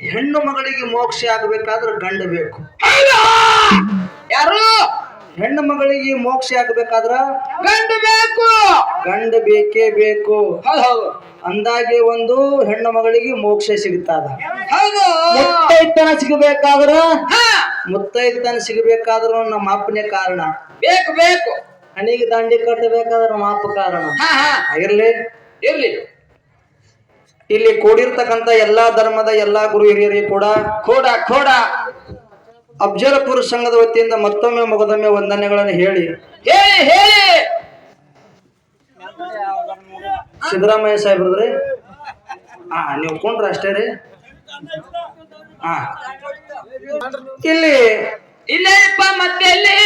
ಹೆಣ್ಣು ಮಗಳಿಗೆ ಮೋಕ್ಷ ಆಗ್ಬೇಕಾದ್ರೆ ಗಂಡ ಬೇಕು. ಯಾರು? ಹೆಣ್ಣು ಮಗಳಿಗೆ ಮೋಕ್ಷ ಆಗ್ಬೇಕಾದ್ರ ಗಂಡ ಬೇಕು. ಗಂಡ ಬೇಕೇ ಬೇಕು. ಅಂದಾಗೆ ಒಂದು ಹೆಣ್ಣು ಮಗಳಿಗೆ ಮೋಕ್ಷ ಸಿಗುತ್ತದ. ಮುತ್ತೈತನ ಸಿಗಬೇಕಾದ್ರ? ಮುತ್ತೈತನ ಸಿಗಬೇಕಾದ್ರೂ ನಮ್ಮ ಅಪ್ಪನೇ ಕಾರಣ. ಬೇಕು ಬೇಕು. ಹಣಿಗೆ ದಂಡಿ ಕಟ್ಟಬೇಕಾದ್ರೆ ನಮ್ಮ ಅಪ್ಪ ಕಾರಣ. ಇರ್ಲಿ ಇರ್ಲಿ. ಇಲ್ಲಿ ಕೂಡಿರ್ತಕ್ಕಂಥ ಎಲ್ಲಾ ಧರ್ಮದ ಎಲ್ಲಾ ಗುರು ಹಿರಿಯರಿಗೆ ಕೂಡ ಖೋಡ ಖೋಡ ಅಬ್ಜಲಪುರ ಸಂಘದ ವತಿಯಿಂದ ಮತ್ತೊಮ್ಮೆ ಮೊಗದೊಮ್ಮೆ ವಂದನೆಗಳನ್ನು ಹೇಳಿ. ಹೇಳಿ ಹೇಳಿ! ಸಿದ್ದರಾಮಯ್ಯ ಸಾಹೇಬ್ರದ್ರಿ? ಹಾ ನೀವು ಕೊಂಡ್ರ ಅಷ್ಟೇ ರೀ? ಹಾ ಇಲ್ಲಿ ಇಲ್ಲಪ್ಪ ಮತ್ತೆ ಇಲ್ಲಿ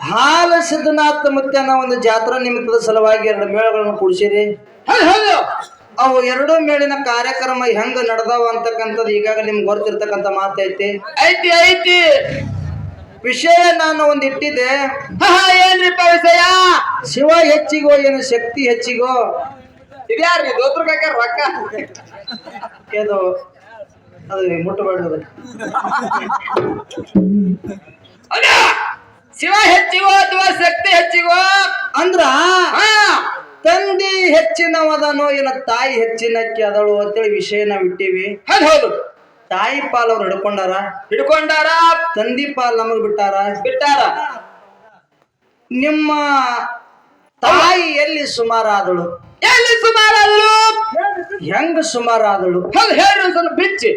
ಹಾಲ ಸಿದ್ಧನಾಥ ಮತ್ತೆ ಒಂದು ಜಾತ್ರಾ ನಿಮಿತ್ತದ ಸಲುವಾಗಿ ಎರಡು ಮೇಳಗಳನ್ನು ಕೂಡಿಸಿರಿ. ಹೌದು. ಅವು ಎರಡೂ ಮೇಲಿನ ಕಾರ್ಯಕ್ರಮ ಹೆಂಗ ನಡೆದಾವ ಅಂತಕ್ಕಂಥದ್ದು ಈಗಾಗಲೇ ನಿಮ್ಗೆ ಗೊತ್ತಿರ್ತಕ್ಕಂಥ ಮಾತೈತಿ ಐತಿ. ಐತಿ ವಿಷಯ ನಾನು ಒಂದು ಇಟ್ಟಿದ್ದೆ. ಏನ್ರಿಪ್ಪ ವಿಷಯ? ಶಿವ ಹೆಚ್ಚಿಗೋ ಏನು ಶಕ್ತಿ ಹೆಚ್ಚಿಗೋ? ಇದ್ಯಾರ್ರಿ ದೋತ್ರ ಕಾಕ ರೊಕ್ಕ? ಇದು ಅದು ಮುಟ್ಟಬಾರ್ದು ಶಿವ ಹೆಚ್ಚಿಗೋ ಅಥವಾ ಶಕ್ತಿ ಹೆಚ್ಚಿಗೋ? ಅಂದ್ರ ಹಾ. ತಂದೆ ಹೆಚ್ಚಿನವದನೋ ಇಲ್ಲ ತಾಯಿ ಹೆಚ್ಚಿನಕ್ಕೆ ಅದಳು ಅಂತೇಳಿ ವಿಷಯ ನಾವು ಇಟ್ಟಿವಿ ಹೌದು ಹೌದು. ತಾಯಿ ಪಾಲ್ ಅವ್ರು ಹಿಡ್ಕೊಂಡಾರ? ಹಿಡ್ಕೊಂಡಾರ. ತಂದಿ ಪಾಲ್ ನಮಗ್ ಬಿಟ್ಟಾರ? ಬಿಟ್ಟಾರ. ನಿಮ್ಮ ತಾಯಿ ಎಲ್ಲಿ ಸುಮಾರಾದಳು? ಎಲ್ಲಿ ಸುಮಾರಾದಳು? ಹೆಂಗ ಸುಮಾರಾದಳು? ಹೇಳಿ ಸ್ವಲ್ಪ ಬಿಚ್ಚಿ.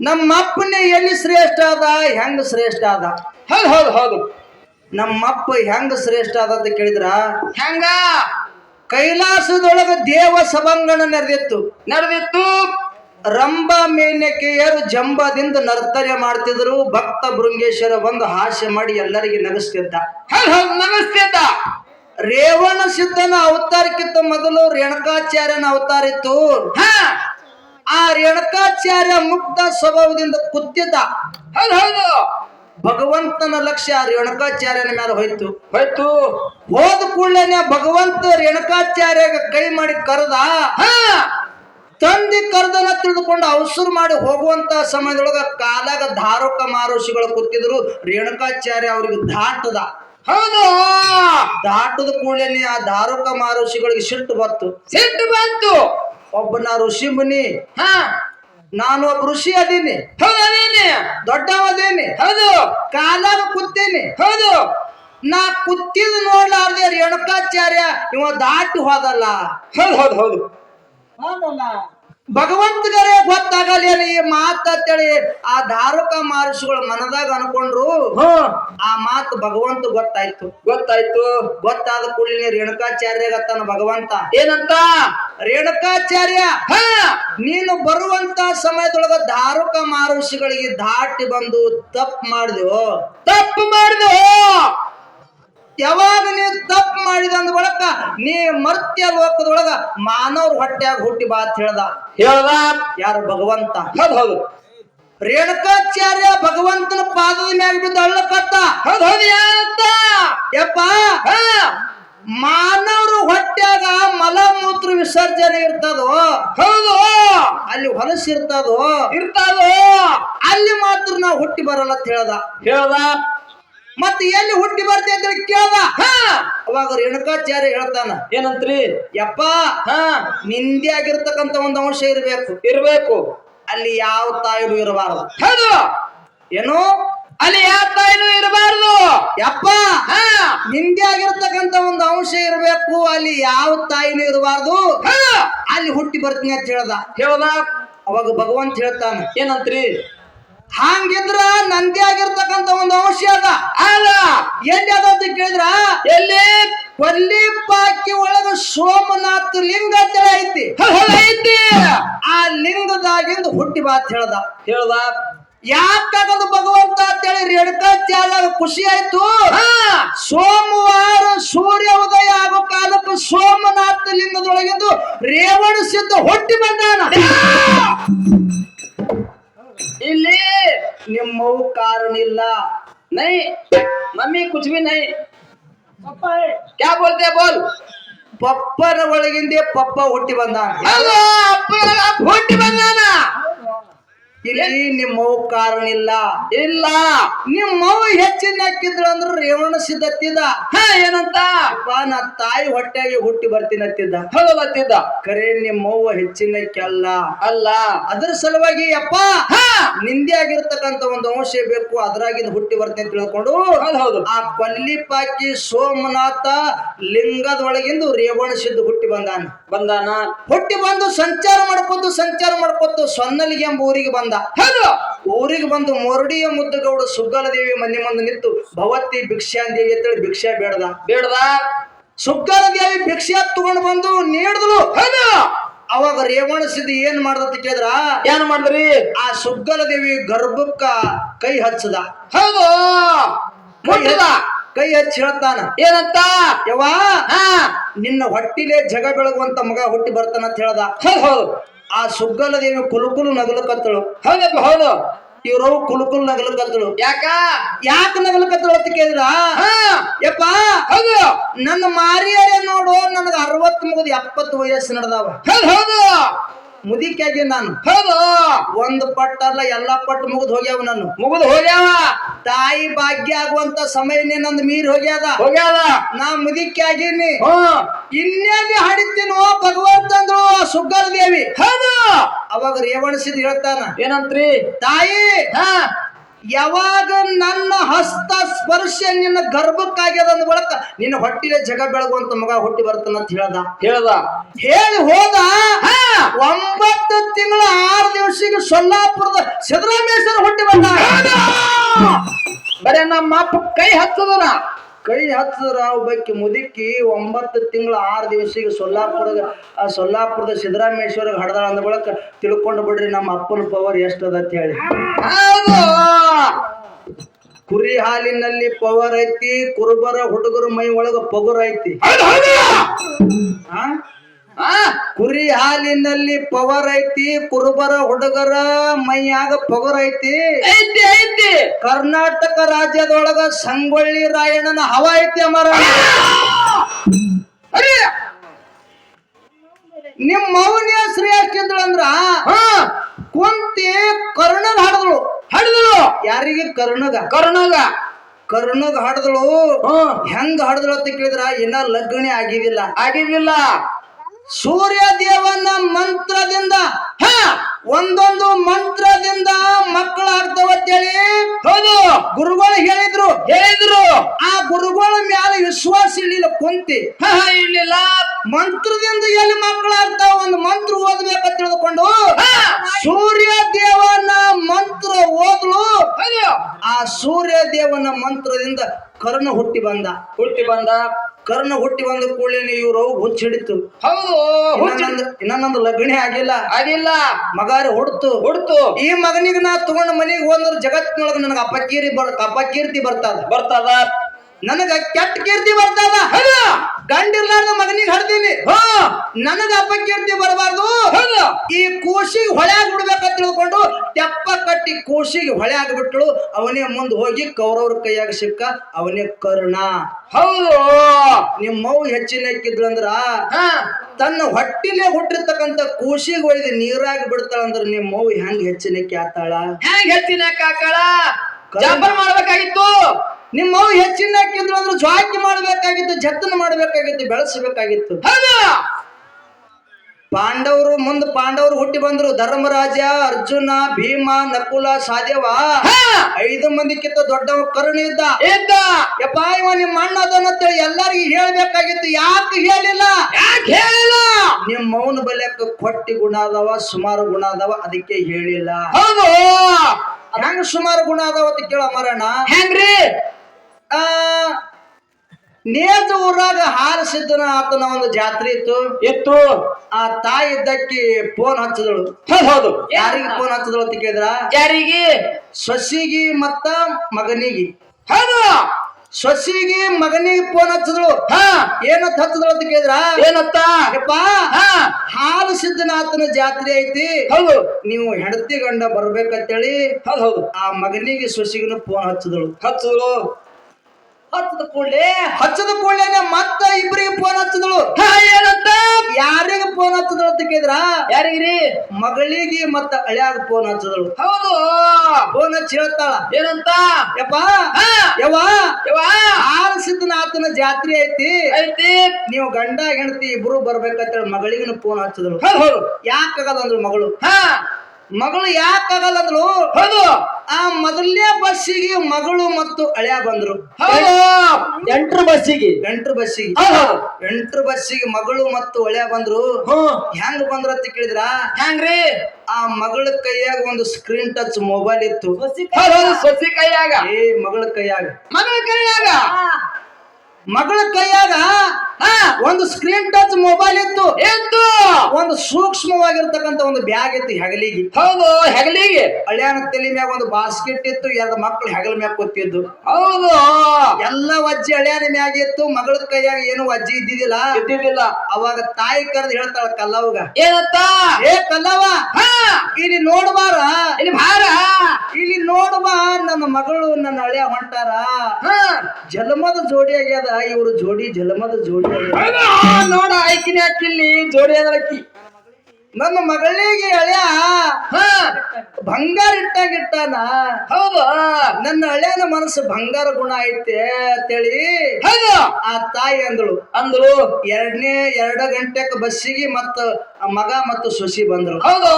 ನಮ್ಮ ಅಪ್ಪನೇ ಎಲ್ಲಿ ಶ್ರೇಷ್ಠ ಅದ? ಹೆಂಗ್ ಶ್ರೇಷ್ಠ ಅದ? ಹೌದು ಹೌದು ಹೌದು. ನಮ್ಮಪ್ಪ ಹೆಂಗ ಶ್ರೇಷ್ಠ ಅದ ಅಂತ ಕೇಳಿದ್ರ? ಹೆಂಗ? ಕೈಲಾಸದೊಳಗ ದೇವ ಸಭಾಂಗಣ ನಡೆದಿತ್ತು ನಡೆದಿತ್ತು ರಂಭ ಮೇನಕೆಯರು ಜಂಬದಿಂದ ನರ್ತನೆ ಮಾಡ್ತಿದ್ರು. ಭಕ್ತ ಭೃಂಗೇಶ್ವರ ಬಂದು ಹಾಸ್ಯ ಮಾಡಿ ಎಲ್ಲರಿಗೆ ನಗಿಸ್ತಿದ್ದ. ಅದ ರೇವಣ ಸಿದ್ಧನ ಅವತಾರಕ್ಕಿಂತ ಮೊದಲು ರೇಣುಕಾಚಾರ್ಯನ ಅವತಾರ ಇತ್ತು. ಹಾ. ಆ ರೇಣುಕಾಚಾರ್ಯ ಮುಕ್ತ ಸ್ವಭಾವದಿಂದ ಕುತ್ತಿದ್ದ. ಹೌದು. ಭಗವಂತನ ಲಕ್ಷ್ಯ ರೇಣುಕಾಚಾರ್ಯನ ಮೇಲೆ ಹೋಯ್ತು. ಹೋಯ್ತು. ಹೋದ ಕೂಡಲೇ ಭಗವಂತ ರೇಣುಕಾಚಾರ್ಯಗ ಕೈ ಮಾಡಿ ಕರೆದ ತಂದೆ ಕರೆದನ ತಿಳಿದುಕೊಂಡು ಅವಸರ ಮಾಡಿ ಹೋಗುವಂತ ಸಮಯದೊಳಗ ಕಾಲಾಗ ಧಾರಕ ಮಹರ್ಷಿಗಳು ಕೂತಿದ್ರು. ರೇಣುಕಾಚಾರ್ಯ ಅವ್ರಿಗೆ ದಾಟದ. ಹೌದು. ದಾಟದ ಕೂಡಲೇ ಆ ಧಾರಕ ಮಾರುಷಿಗಳಿಗೆ ಸಿಟ್ಟು ಬಂತು. ಸಿಟ್ಟು ಬಂತು. ಒಬ್ಬನ ಋಷಿ ಮುನಿ ಹಾ. ನಾನು ಒಬ್ಬ ಋಷಿ ಅದೀನಿ. ಹೌದು ಅದೇನೆ. ದೊಡ್ಡವದೇನಿ ಹೌದು. ಕಾಲಾಗ ಕೂತೀನಿ ಹೌದು. ನಾ ಕುತ್ತಿದ್ ನೋಡ್ಲಾರ್ದೆ ರೇಣುಕಾಚಾರ್ಯ ಇವ ದಾಟಿ ಹೋದಲ್ಲ. ಹೌದು ಹೌದು ಹೌದು. ಭಗವಂತಗರೇ ಗೊತ್ತಾಗಲಿ ಈ ಮಾತ ಅಂತೇಳಿ ಆ ದಾರುಕ ಮಹರ್ಷಿಗಳು ಮನದಾಗ ಅನ್ಕೊಂಡ್ರು ಆ ಮಾತು ಭಗವಂತ ಗೊತ್ತಾಯ್ತು. ಗೊತ್ತಾಯ್ತು. ಗೊತ್ತಾದ ಕೂಡಲೇ ರೇಣುಕಾಚಾರ್ಯಗತ್ತಾನ ಭಗವಂತ. ಏನಂತ? ರೇಣುಕಾಚಾರ್ಯ ಹಾ. ನೀನು ಬರುವಂತ ಸಮಯದೊಳಗ ದಾರುಕ ಮಹರ್ಷಿಗಳಿಗೆ ದಾಟಿ ಬಂದು ತಪ್ಪು ಮಾಡಿದೆವು? ತಪ್ಪು ಮಾಡಿದೆವು? ಯಾವಾಗ ನೀವು ತಪ್ಪು ಮಾಡಿದ ಅಂದ ಬಳಕ ನೀ ಮರ್ತ್ಯ ಲೋಕದೊಳಗ ಮಾನವ್ರ ಹೊಟ್ಟೆಯಾಗ ಹುಟ್ಟಿ ಬಾ ಅಂತ ಹೇಳ್ದ. ಹೇಳ್ದ? ಯಾರು ಭಗವಂತ? ಹೌದು ಹೌದು. ರೇಣುಕಾಚಾರ್ಯ ಭಗವಂತನ ಪಾದದ ಮ್ಯಾಗ ಬಿದ್ದು ಅಳ್ಳಕತ್ತ ಹೌದು ಹೌದು ಅಂತ ಯಪ್ಪ ಹಾ. ಮಾನವ್ರ ಹೊಟ್ಟ್ಯಾಗ ಮಲ ಮೂತ್ರ ವಿಸರ್ಜನೆ ಇರ್ತದೋ? ಹೌದು. ಅಲ್ಲಿ ಹೊಲಸು ಇರ್ತದೋ? ಇರ್ತಾವು ಅಲ್ಲಿ ಮಾತ್ರ ನಾವು ಹುಟ್ಟಿ ಬರಲ್ಲ ಅಂತ ಹೇಳ್ದ. ಹೇಳ್ದ? ಮತ್ತೆ ಎಲ್ಲಿ ಹುಟ್ಟಿ ಬರ್ತಿ ಅಂತ ಕೇಳ್ದ. ಹಾ. ಅವಾಗ ರೇಣುಕಾಚಾರ್ಯ ಹೇಳ್ತಾನ ಏನಂತ್ರಿ? ಯಪ್ಪ ಹ. ನಿಂದೆ ಆಗಿರ್ತಕ್ಕಂತ ಒಂದು ಅಂಶ ಇರಬೇಕು. ಇರ್ಬೇಕು. ಅಲ್ಲಿ ಯಾವ ತಾಯಿನೂ ಇರಬಾರದು. ಹೌದು. ಏನು? ಅಲ್ಲಿ ಯಾವ ತಾಯಿನೂ ಇರಬಾರದು. ಯಪ್ಪ ಹ. ನಿಂದೆ ಆಗಿರ್ತಕ್ಕಂತ ಒಂದು ಅಂಶ ಇರಬೇಕು ಅಲ್ಲಿ ಯಾವ ತಾಯಿನೂ ಇರಬಾರದು. ಹಾ. ಅಲ್ಲಿ ಹುಟ್ಟಿ ಬರ್ತೀನಿ ಅಂತ ಹೇಳ್ದ. ಹೇಳ್ದ. ಅವಾಗ ಭಗವಂತ ಹೇಳ್ತಾನ ಏನಂತ್ರಿ? ಹಂಗಿದ್ರ ನಂದೇ ಆಗಿರ್ತಕ್ಕಂತ ಒಂದು ಅಂಶ ಅದ. ಅಲ್ಲ. ಎಲ್ಲಿ ಅದ ಅಂತ ಕೇಳಿದ್ರ? ಎಲ್ಲಿ? ಕೊಲ್ಲಿ ಪಾಕಿ ಒಳಗ ಸೋಮನಾಥ್ ಲಿಂಗ ಅಂತ ಐತಿ ಐತಿ. ಆ ಲಿಂಗದಾಗಿಂದ ಹುಟ್ಟಿ ಬಾತ್ ಅಂತ ಹೇಳ್ದ. ಹೇಳ್ದ ಯಾಕಾಗದು ಭಗವಂತ ಅಂತೇಳಿ ರೇಣುಕಾಚಾರ್ಯ ಖುಷಿ ಆಯ್ತು. ಸೋಮವಾರ ಸೂರ್ಯ ಉದಯ ಆಗೋ ಕಾಲಕ್ಕೆ ಸೋಮನಾಥ ಲಿಂಗದೊಳಗಿಂದು ರೇವಣ ಸಿದ್ಧ ಹುಟ್ಟಿ ಬಂದಾನ. ಇಲ್ಲಿ ನಿಮ್ಮವು ಕಾರಣ ಇಲ್ಲ. ನೈ ಮಮ್ಮಿ ಕುಚ್ಬಿ ನೈ. ಕ್ಯಾ ಬೋಲ್ತೆ ಬೋಲ್? ಪಪ್ಪರ ಒಳಗಿಂದ ಪಪ್ಪ ಹುಟ್ಟಿ ಬಂದಾನ. ಹುಟ್ಟಿ ಬಂದಾನ. ಇಲ್ಲಿ ನಿಮ್ಮವ್ ಕಾರಣ ಇಲ್ಲ. ಇಲ್ಲ. ನಿಮ್ಮವ್ ಹೆಚ್ಚಿನ ಹಾಕಿದ್ರು ಅಂದ್ರೆ ರೇವಣ ಸಿದ್ಧತ್ತಿದ್ದ ಹ ಏನಂತ? ಅಪ್ಪ ನಾ ತಾಯಿ ಹೊಟ್ಟೆಗೆ ಹುಟ್ಟಿ ಬರ್ತೀನತ್ತಿದ್ದ ಹೋಗತ್ತಿದ್ದ ಹೌದು ಕರೆ ನಿಮ್ಮವ್ವ ಹೆಚ್ಚಿನಕ್ಕೆ ಅಲ್ಲ. ಅದ್ರ ಸಲುವಾಗಿ ಅಪ್ಪ ಹ. ನಿಂದೆ ಆಗಿರ್ತಕ್ಕಂತ ಒಂದು ಅಂಶ ಬೇಕು ಅದ್ರಾಗಿಂದ ಹುಟ್ಟಿ ಬರ್ತೀನಿ ಅಂತ ತಿಳ್ಕೊಂಡು ಹೌದು ಹೌದು. ಆ ಕೊಲ್ಲಿಪಾಕಿ ಸೋಮನಾಥ ಲಿಂಗದ ಒಳಗಿಂದು ರೇವಣ ಸಿದ್ಧ ಹುಟ್ಟಿ ಬಂದಾನ. ಬಂದಾನ. ಹುಟ್ಟಿ ಬಂದು ಸಂಚಾರ ಮಾಡ್ಕೊತು ಸಂಚಾರ ಮಾಡ್ಕೊತು ಸೊನ್ನಲಿಗೆ ಎಂಬ ಊರಿಗೆ ಬಂದ. ಹೌದು ಊರಿಗೆ ಬಂದು ಮೊರಡಿಯ ಮುದ್ದಗೌಡ ಸುಗ್ಗಲ ದೇವಿ ಮನೆ ಮುಂದೆ ನಿಂತು ಭವತಿ ಭಿಕ್ಷಾನ್ ದೇವಿ ಅಂತೇಳಿ ಭಿಕ್ಷಾ ಬೇಡದ. ಬೇಡದ? ಸುಗ್ಗಲ ದೇವಿ ಭಿಕ್ಷಾ ತಗೊಂಡು ಬಂದು ನೀಡಿದ್ಲು ಹೌದು ಅವಾಗ ರೇವಣ ಸಿದ್ಧಿ ಏನ್ ಮಾಡ್ದತ್ತ ಕೇಳಿದ್ರ? ಏನ್ ಮಾಡಿದ್ರಿ? ಆ ಸುಗ್ಗಲ ದೇವಿ ಗರ್ಭಕ್ಕ ಕೈ ಹಚ್ಚದ. ಹೌದು! ಕೈ ಹಚ್ಚಿ ಹೇಳ್ತಾನ. ಏನಂತ? ಯವಾ ನಿನ್ನ ಹೊಟ್ಟಿಲೆ ಜಗ ಬೆಳಗುವಂತ ಮಗ ಹುಟ್ಟಿ ಬರ್ತಾನ ಅಂತ ಹೇಳ್ದ. ಹೌದು ಹೌದು. ಆ ಸುಗ್ಗಲ ದೇವಿ ಕುಲುಕುಲು ನಗಲಕತ್ತಳು. ಹೌದಪ್ಪ ಹೌದು. ಇವ್ರವ್ ಕುಲುಕುಲು ನಗಲಕತ್ತಳು. ಯಾಕ? ಯಾಕ ನಗಲಕತ್ತಳು ಅಂತ ಕೇಳಿದ್ರ? ಹಾ. ಯಪ್ಪ ಹೌದು. ನನ್ನ ಮಾರಿಯರೇ ನೋಡು ನನಗ ಅರವತ್ ಮುಗಿದ ಎಪ್ಪತ್ತು ವಯಸ್ಸು ನಡೆದಾವ. ಹೌದು ಹೌದು. ಮುದಿಕಾಗಿ ನಾನು ಹೌದು. ಒಂದು ಪಟ್ಟಲ್ಲ ಎಲ್ಲಾ ಪಟ್ಟು ಮುಗಿದ ಹೋಗ್ಯಾವ ನಾನು. ಮುಗಿದು ಹೋಗ್ಯಾವ. ತಾಯಿ ಭಾಗ್ಯ ಆಗುವಂತ ಸಮಯನೇ ನಂದು ಮೀರಿ ಹೋಗ್ಯಾದ. ಹೋಗ್ಯಾದ ನಾ ಮುದಿಕೆ ಆಗೀನಿ ಇನ್ನೇನು ಹಾಡಿತೀನೋ ಭಗವಂತ ಅಂದ್ರು ಸುಗ್ಗಲ ದೇವಿ. ಹೌದು. ಅವಾಗ ರೇವಣಿಸಿದ್ ಹೇಳ್ತಾನ ಏನಂತ್ರಿ? ತಾಯಿ ಹಾ. ಯಾವಾಗ ನನ್ನ ಹಸ್ತ ಸ್ಪರ್ಶ ನಿನ್ನ ಗರ್ಭಕ್ಕಾಗ್ಯದ ಅಂದ ಬಳಕ ನಿನ್ನ ಹೊಟ್ಟಿಲೆ ಜಗ ಬೆಳಗುವಂತ ಮಗ ಹುಟ್ಟಿ ಬರ್ತಾನ ಅಂತ ಹೇಳ್ದ. ಹೇಳ್ದ. ಹೇಳಿ ಹೋದ ಒಂಬತ್ತು ತಿಂಗಳ ಆರು ದಿವಸಿಗೆ ಸೊಲ್ಲಾಪುರದ ಸಿದ್ದರಾಮೇಶ್ವರ ಹುಟ್ಟಿ ಬಂದ. ಬರೇ ನಮ್ಮ ಅಪ್ಪ ಕೈ ಹತ್ತದನ. ಕೈ ಹತ್ತಿದ್ರ ಬಕ್ಕಿ ಮುದುಕಿ ಒಂಬತ್ತು ತಿಂಗಳ ಆರು ದಿವಸಿಗೆ ಸೊಲ್ಲಾಪುರದ ಆ ಸೊಲ್ಲಾಪುರದ ಸಿದ್ದರಾಮೇಶ್ವರ ಹಡ್ದಾಳ ಅಂದ ಬಳಕ ತಿಳ್ಕೊಂಡು ಬಿಡ್ರಿ ನಮ್ಮ ಅಪ್ಪನ ಪವರ್ ಎಷ್ಟದ ಅಂತ ಹೇಳಿ. ಕುರಿ ಹಾಲಿನಲ್ಲಿ ಪವರ್ ಐತಿ ಕುರುಬರ ಹುಡುಗರ ಮೈ ಒಳಗ ಪಗುರ್ ಐತಿ. ಕುರಿ ಹಾಲಿನಲ್ಲಿ ಪವರ್ ಐತಿ ಕುರುಬರ ಹುಡುಗರ ಮೈಯಾಗ ಪವರ್ ಐತಿ. ಐತಿ ಐತಿ. ಕರ್ನಾಟಕ ರಾಜ್ಯದೊಳಗ ಸಂಗೊಳ್ಳಿ ರಾಯಣ್ಣನ ಹವ ಐತಿ ಅಮರ ನಿಮ್ ಮೌನ್ಯ ಶ್ರೀ ಎಷ್ಟಿದ್ಳು ಅಂದ್ರ ಹಾ. ಕುಂತಿ ಕರ್ಣದ ಹಾಡಿದಳು. ಹಡಿದಳು? ಯಾರಿಗೆ ಕರ್ಣಗ. ಕರ್ಣದ ಕರ್ಣಗ ಹಾಡಿದಳು. ಹ್ಮ್ ಹೆಂಗ್ ಹಾಡದಳು ಅಂತ ಕೇಳಿದ್ರ ಇನ್ನ ಲಗ್ನೇ ಆಗಿದಿಲ್ಲ ಆಗಿದ್ದಿಲ್ಲ. ಸೂರ್ಯ ದೇವನ ಮಂತ್ರದಿಂದ ಹ ಒಂದೊಂದು ಮಂತ್ರದಿಂದ ಮಕ್ಕಳಾಗ್ತಾವ ಅಂತೇಳಿ ಹೌದು. ಗುರುಗಳು ಹೇಳಿದ್ರು. ಹೇಳಿದ್ರು. ಆ ಗುರುಗಳ ಮ್ಯಾಲ ವಿಶ್ವಾಸ ಇಳಿಲ್ಲ ಕುಂತಿ. ಇರ್ಲಿಲ್ಲ. ಮಂತ್ರದಿಂದ ಎಲ್ಲಿ ಮಕ್ಕಳಾಗ್ತಾವ ಒಂದು ಮಂತ್ರ ಓದ್ಬೇಕ ತಿಳಿದುಕೊಂಡು ಸೂರ್ಯ ದೇವನ ಮಂತ್ರ ಓದ್ಲು. ಆ ಸೂರ್ಯ ದೇವನ ಮಂತ್ರದಿಂದ ಕರ್ಣ ಹುಟ್ಟಿ ಬಂದ. ಹುಟ್ಟಿ ಬಂದ. ಕರ್ಣ ಹುಟ್ಟಿ ಬಂದ ಕೂಡಲೇ ಇವ್ರು ಹುಚ್ಚ ಹಿಡಿತು. ಹೌದು ಇನ್ನೊಂದು ಲಗ್ನಿ ಆಗಿಲ್ಲ. ಆಗಿಲ್ಲ. ಮಗಾರಿ ಹುಡ್ತು. ಹುಡ್ತು. ಈ ಮಗನಿಗೆ ನಾ ತಗೊಂಡ ಮನೆಗೆ ಹೋದ್ರ ಜಗತ್ತಿನೊಳಗ ನನಗ ಬರ್ತ ಬರ್ ಅಪಕೀರ್ತಿ ಬರ್ತದ. ಬರ್ತದ. ನನಗ ಕೆಟ್ಟ ಕೀರ್ತಿ ಬರ್ತದ. ಗಂಡಿರ್ಲಾರ್ದ ಮಗನಿಗೆ ಹಡ್ದೀನಿ ಹಾ ನನಗ ಅಪಕೀರ್ತಿ ಬರಬಾರ್ದು. ಈ ಕೂಸಿಗೆ ಹೊಳ್ಯಾಗ ಬಿಡ್ಬೇಕಂತ ತಿಳ್ಕೊಂಡು ತೆಪ್ಪ ಕಟ್ಟಿ ಕೂಸಿಗೆ ಹೊಳೆ ಬಿಟ್ಟಳು ಅವನೇ ಮುಂದೆ ಹೋಗಿ ಕೌರವ್ರ ಕೈಯಾಗ ಸಿಕ್ಕ ಅವನೇ ಕರುಣ. ಹೌದು. ನಿಮ್ಮ ಮೌ ಹೆಚ್ಚಿನ ಅಂದ್ರ ಹಾ. ತನ್ನ ಹೊಟ್ಟಿಲೆ ಹುಟ್ಟಿರ್ತಕ್ಕಂತ ಕೂಸಿಗೆ ಒಯ್ದು ನೀರಾಗಿ ಬಿಡ್ತಾಳ ಅಂದ್ರ ನಿಮ್ಮ ಮೌ ಹೆಂಗ್ ಹೆಚ್ಚಿನಕ್ಕೆ ಆತಾಳ? ಹೆಂಗ್ ಹೆಚ್ಚಿನ ಕಾಕಳ ಜಾಪರ್ ಮಾಡ್ಬೇಕಾಗಿತ್ತು. ನಿಮ್ಮ ಹೆಚ್ಚಿನ ಹಾಕಿದ್ರು ಅಂದ್ರೆ ಜ್ವಾಕಿ ಮಾಡ್ಬೇಕಾಗಿತ್ತು ಜತನ ಮಾಡ್ಬೇಕಾಗಿತ್ತು ಬೆಳೆಸಬೇಕಾಗಿತ್ತು. ಹೌದು. ಪಾಂಡವರು ಮುಂದೆ ಪಾಂಡವರು ಹುಟ್ಟಿ ಬಂದ್ರು. ಧರ್ಮರಾಜ ಅರ್ಜುನ ಭೀಮ ನಕುಲ ಸಾಧ್ಯವ. ಐದು ಮಂದಿಕ್ಕಿಂತ ದೊಡ್ಡವ ಕರುಣ ಇದ್ದ. ಇದ್ದ! ಯಪ್ಪ ಇವ ನಿಮ್ಮ ಅಣ್ಣ ಅದನ್ನಂತೇಳಿ ಎಲ್ಲರಿಗೂ ಹೇಳ್ಬೇಕಾಗಿತ್ತು. ಯಾಕೆ ಹೇಳಿಲ್ಲ? ಯಾಕೆ ಹೇಳಿಲ್ಲ? ನಿಮ್ಮ ಮೌನ ಬಲ್ಯಕ್ಕ ಕೊಟ್ಟಿ ಗುಣ ಅದಾವ ಸುಮಾರು ಗುಣ ಅದಾವ ಅದಕ್ಕೆ ಹೇಳಿಲ್ಲ. ಹೌದು! ಹೆಂಗ ಸುಮಾರು ಗುಣ ಅದಾವ ಅಂತ ಕೇಳ ಮರಣ ಹೆಂಗ್ರಿ? ಆ ನೇಜ ಊರಾಗ ಹಾರಿಸಿದ್ದನ ಆತನ ಒಂದು ಜಾತ್ರೆ ಇತ್ತು. ಇತ್ತು. ಆ ತಾಯಿ ಇದ್ದಕ್ಕಿ ಫೋನ್ ಹಚ್ಚಿದಳು. ಹೌದು ಹೌದು. ಯಾರಿಗೆ ಫೋನ್ ಹಚ್ಚಿದಳು ಅಂತ ಕೇಳಿದ್ರ? ಯಾರಿಗೆ? ಸೊಸಿಗಿ ಮತ್ತ ಮಗನಿಗೆ. ಹೌದು. ಸೊಸಿಗೆ ಮಗನಿಗೆ ಫೋನ್ ಹಚ್ಚಿದಳು. ಹಾ. ಏನಂತ ಹಚ್ಚಿದಳು ಅಂತ ಕೇಳಿದ್ರ? ಏನತ್ತ ಯಪ್ಪ ಹಾಲು ಸಿದ್ದನಾಥನ ಜಾತ್ರೆ ಐತಿ. ಹೌದು. ನೀವು ಹೆಂಡತಿ ಗಂಡ ಬರ್ಬೇಕಂತೇಳಿ ಹೌದು ಹೌದು. ಆ ಮಗನಿಗೆ ಸೊಸಿಗಿನ ಫೋನ್ ಹಚ್ಚಿದಳು. ಹಚ್ಚಲು ಹತ್ತದ ಕೂಡಲೇ ಹಚ್ಚದ ಕೂಡಲೇ ಮತ್ತ ಇಬ್ರಿಗೆ ಫೋನ್ ಹಚ್ಚಿದಳು. ಏನಂತ? ಯಾರಿಗೆ ಫೋನ್ ಹಚ್ಚದಳು ಅಂತ ಕೇಳಿದ್ರ? ಯಾರಿಗ್ರಿ? ಮಗಳಿಗೆ ಮತ್ತ ಅಳ್ಯಾಗ ಫೋನ್ ಹಚ್ಚದಳು. ಹೌದು. ಫೋನ್ ಹಚ್ಚಿ ಹೇಳ್ತಾಳ. ಏನಂತ? ಯಪ್ಪ ಹಾ. ಯವ್ವ ಆರು ಸಿದ್ಧನಾಥನ ಜಾತ್ರೆ ಐತಿ. ಐತಿ. ನೀವು ಗಂಡ ಹೆಂಡತಿ ಇಬ್ರು ಬರ್ಬೇಕಂತೇಳಿ ಮಗಳಿಗಿನ ಫೋನ್ ಹಚ್ಚದಳು. ಹೌದು ಅಂದ್ರು ಮಗಳು? ಹಾ. ಮಗಳು ಯಾಕಾಗಲ್ಲ ಅಂದ್ರು ಹೌದು. ಆ ಮೊದಲನೇ ಬಸ್ಸಿಗೆ ಮಗಳು ಮತ್ತು ಅಳಿಯ ಬಂದ್ರು. ಎಂಟ್ರ ಬಸ್ಸಿಗೆ. ಎಂಟ್ರ ಬಸ್ಸಿಗೆ. ಎಂಟ್ರ ಬಸ್ಸಿಗೆ ಮಗಳು ಮತ್ತು ಅಳಿಯ ಬಂದ್ರು. ಹೆಂಗ್ ಬಂದ್ರು ಅಂತ ಕೇಳಿದ್ರ? ಹೆಂಗ್ರಿ? ಆ ಮಗಳ ಕೈಯಾಗ ಒಂದು ಸ್ಕ್ರೀನ್ ಟಚ್ ಮೊಬೈಲ್ ಇತ್ತು. ಸೊಸಿ ಕೈಯಾಗ. ಏ ಮಗಳ ಕೈಯಾಗ. ಮಗಳ ಕೈಯಾಗ? ಮಗಳ ಕೈಯಾಗ ಒಂದು ಸ್ಕ್ರೀನ್ ಟಚ್ ಮೊಬೈಲ್ ಇತ್ತು. ಇತ್ತು. ಒಂದು ಸೂಕ್ಷ್ಮವಾಗಿರ್ತಕ್ಕಂತ ಒಂದು ಬ್ಯಾಗ್ ಇತ್ತು ಹೆಗಲಿಗೆ. ಹೌದು ಹೆಗಲಿಗೆ. ಅಳ್ಯಾನ ತಲೆ ಮ್ಯಾಗ ಒಂದು ಬಾಸ್ಕೆಟ್ ಇತ್ತು ಎರಡು ಮಕ್ಕಳು ಹೆಗಲ ಮ್ಯಾಗ ಕೂತಿದ್ದು. ಹೌದು. ಎಲ್ಲ ಅಜ್ಜಿ ಅಳ್ಯಾನ ಮ್ಯಾಗ ಇತ್ತು ಮಗಳ ಕೈಯಾಗ ಏನು ಅಜ್ಜಿ ಇದ್ದಿದ್ದಿಲ್ಲ. ಇದ್ದಿದ್ದಿಲ್ಲ. ಅವಾಗ ತಾಯಿ ಕರೆದು ಹೇಳ್ತಾಳ ಕಲ್ಲವಾಗ. ಏನತ್ತ ಏ ಕಲ್ಲವ ಇಲ್ಲಿ ನೋಡ್ಬಾರ. ಇಲ್ಲಿ ಭಾರ ಇಲ್ಲಿ ನೋಡ್ಬಾ ನನ್ನ ಮಗಳು ನನ್ನ ಹಳೆಯ ಹೊಂಟಾರ. ಜಲಮದ ಜೋಡಿ ಆಗ್ಯದ ಇವರು ಜೋಡಿ ಜಲಮದ ಜೋಡಿ. ನೋಡ ಐಕಿನಿ ಹಾಕಿಲ್ಲಿ ಜೋಡಿ ಅದರಕ್ಕಿ ನನ್ನ ಮಗಳಿಗೆ ಹಳೆಯ ಬಂಗಾರ ಬಂಗಾರ ಇಟ್ಟಾಗಿಟ್ಟಾನ ಹೌದು. ನನ್ನ ಹಳೆಯನ ಮನಸ್ಸು ಬಂಗಾರ ಗುಣ ಐತೆ ಅಂತೇಳಿ ಆ ತಾಯಿ ಅಂದಳು. ಅಂದಳು. ಎರಡನೇ ಎರಡು ಗಂಟೆಕ್ ಬಸ್ಸಿಗೆ ಮತ್ತ ಮಗ ಮತ್ತು ಸೊಸಿ ಬಂದ್ರು. ಹೌದು.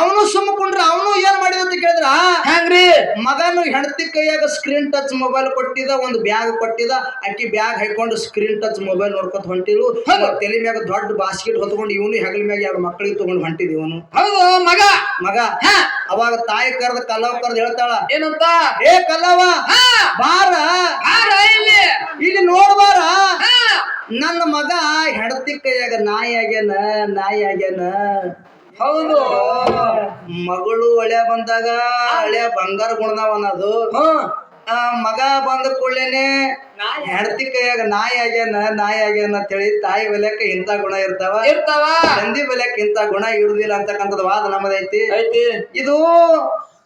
ಅವನು ಸುಮ್ಮಕೊಂಡ್ರೆ ಅವನು ಏನ್ ಮಾಡಿದ ಅಂತ ಕೇಳಿದ್ರ? ಹೆಂಗ್ರಿ ಮಗನು ಹೆಂಡತಿ ಕೈಯಾಗ ಸ್ಕ್ರೀನ್ ಟಚ್ ಮೊಬೈಲ್ ಕೊಟ್ಟಿದ ಒಂದು ಬ್ಯಾಗ್ ಕೊಟ್ಟಿದ ಅಕ್ಕಿ ಬ್ಯಾಗ್ ಹಾಕೊಂಡು ಸ್ಕ್ರೀನ್ ಟಚ್ ಮೊಬೈಲ್ ನೋಡ್ಕೊತ ಹೊಂಟಿರು. ತಲೆ ಮ್ಯಾಗ ದೊಡ್ಡ ಬಾಸ್ಕೆಟ್ ಹೊತ್ಕೊಂಡು ಇವನು ಹೆಗಲ ಮ್ಯಾಗ ಯಾರು ಮಕ್ಕಳಿಗೆ ತಗೊಂಡು ಹೊಂಟಿದ್ ಇವನು. ಹೌದು ಮಗ. ಮಗ ಅವಾಗ ತಾಯಿ ಕರೆದ ಕಲ್ಲವ ಕರೆದ ಹೇಳ್ತಾಳ ಏನಂತ? ಏ ಕಲ್ಲವ ಬಾರ. ಇಲ್ಲಿ. ಇಲ್ಲಿ ನೋಡ್ಬಾರ ನನ್ನ ಮಗ ಹೆಂಡತಿ ಕೈಯಾಗ ನಾಯಿ ಆಗ್ಯಾನ ನಾಯಿ ಆಗ್ಯಾನ. ಹೌದು. ಮಗಳು ಹಳೆ ಬಂದಾಗ ಹಳೆ ಬಂಗಾರ ಗುಣದವ ಅನ್ನೋದು ಆ ಮಗ ಬಂದ ಕೂಡಲೇನೆ ಹೆಂಡತಿ ಕೈಯಾಗ ನಾಯಿ ಆಗ್ಯಾನ ನಾಯಿ ಆಗ್ಯಾನ ಅಂತೇಳಿ ತಾಯಿ ಬೆಲೆಕ ಇಂತ ಗುಣ ಇರ್ತಾವ. ಇರ್ತಾವ. ತಂದಿ ಬೆಲೆಕ ಇಂತ ಗುಣ ಇರುದಿಲ್ಲ ಅಂತಕ್ಕಂಥದ್ದು ವಾದ ನಮ್ಮದೈತಿ ಐತಿ. ಇದು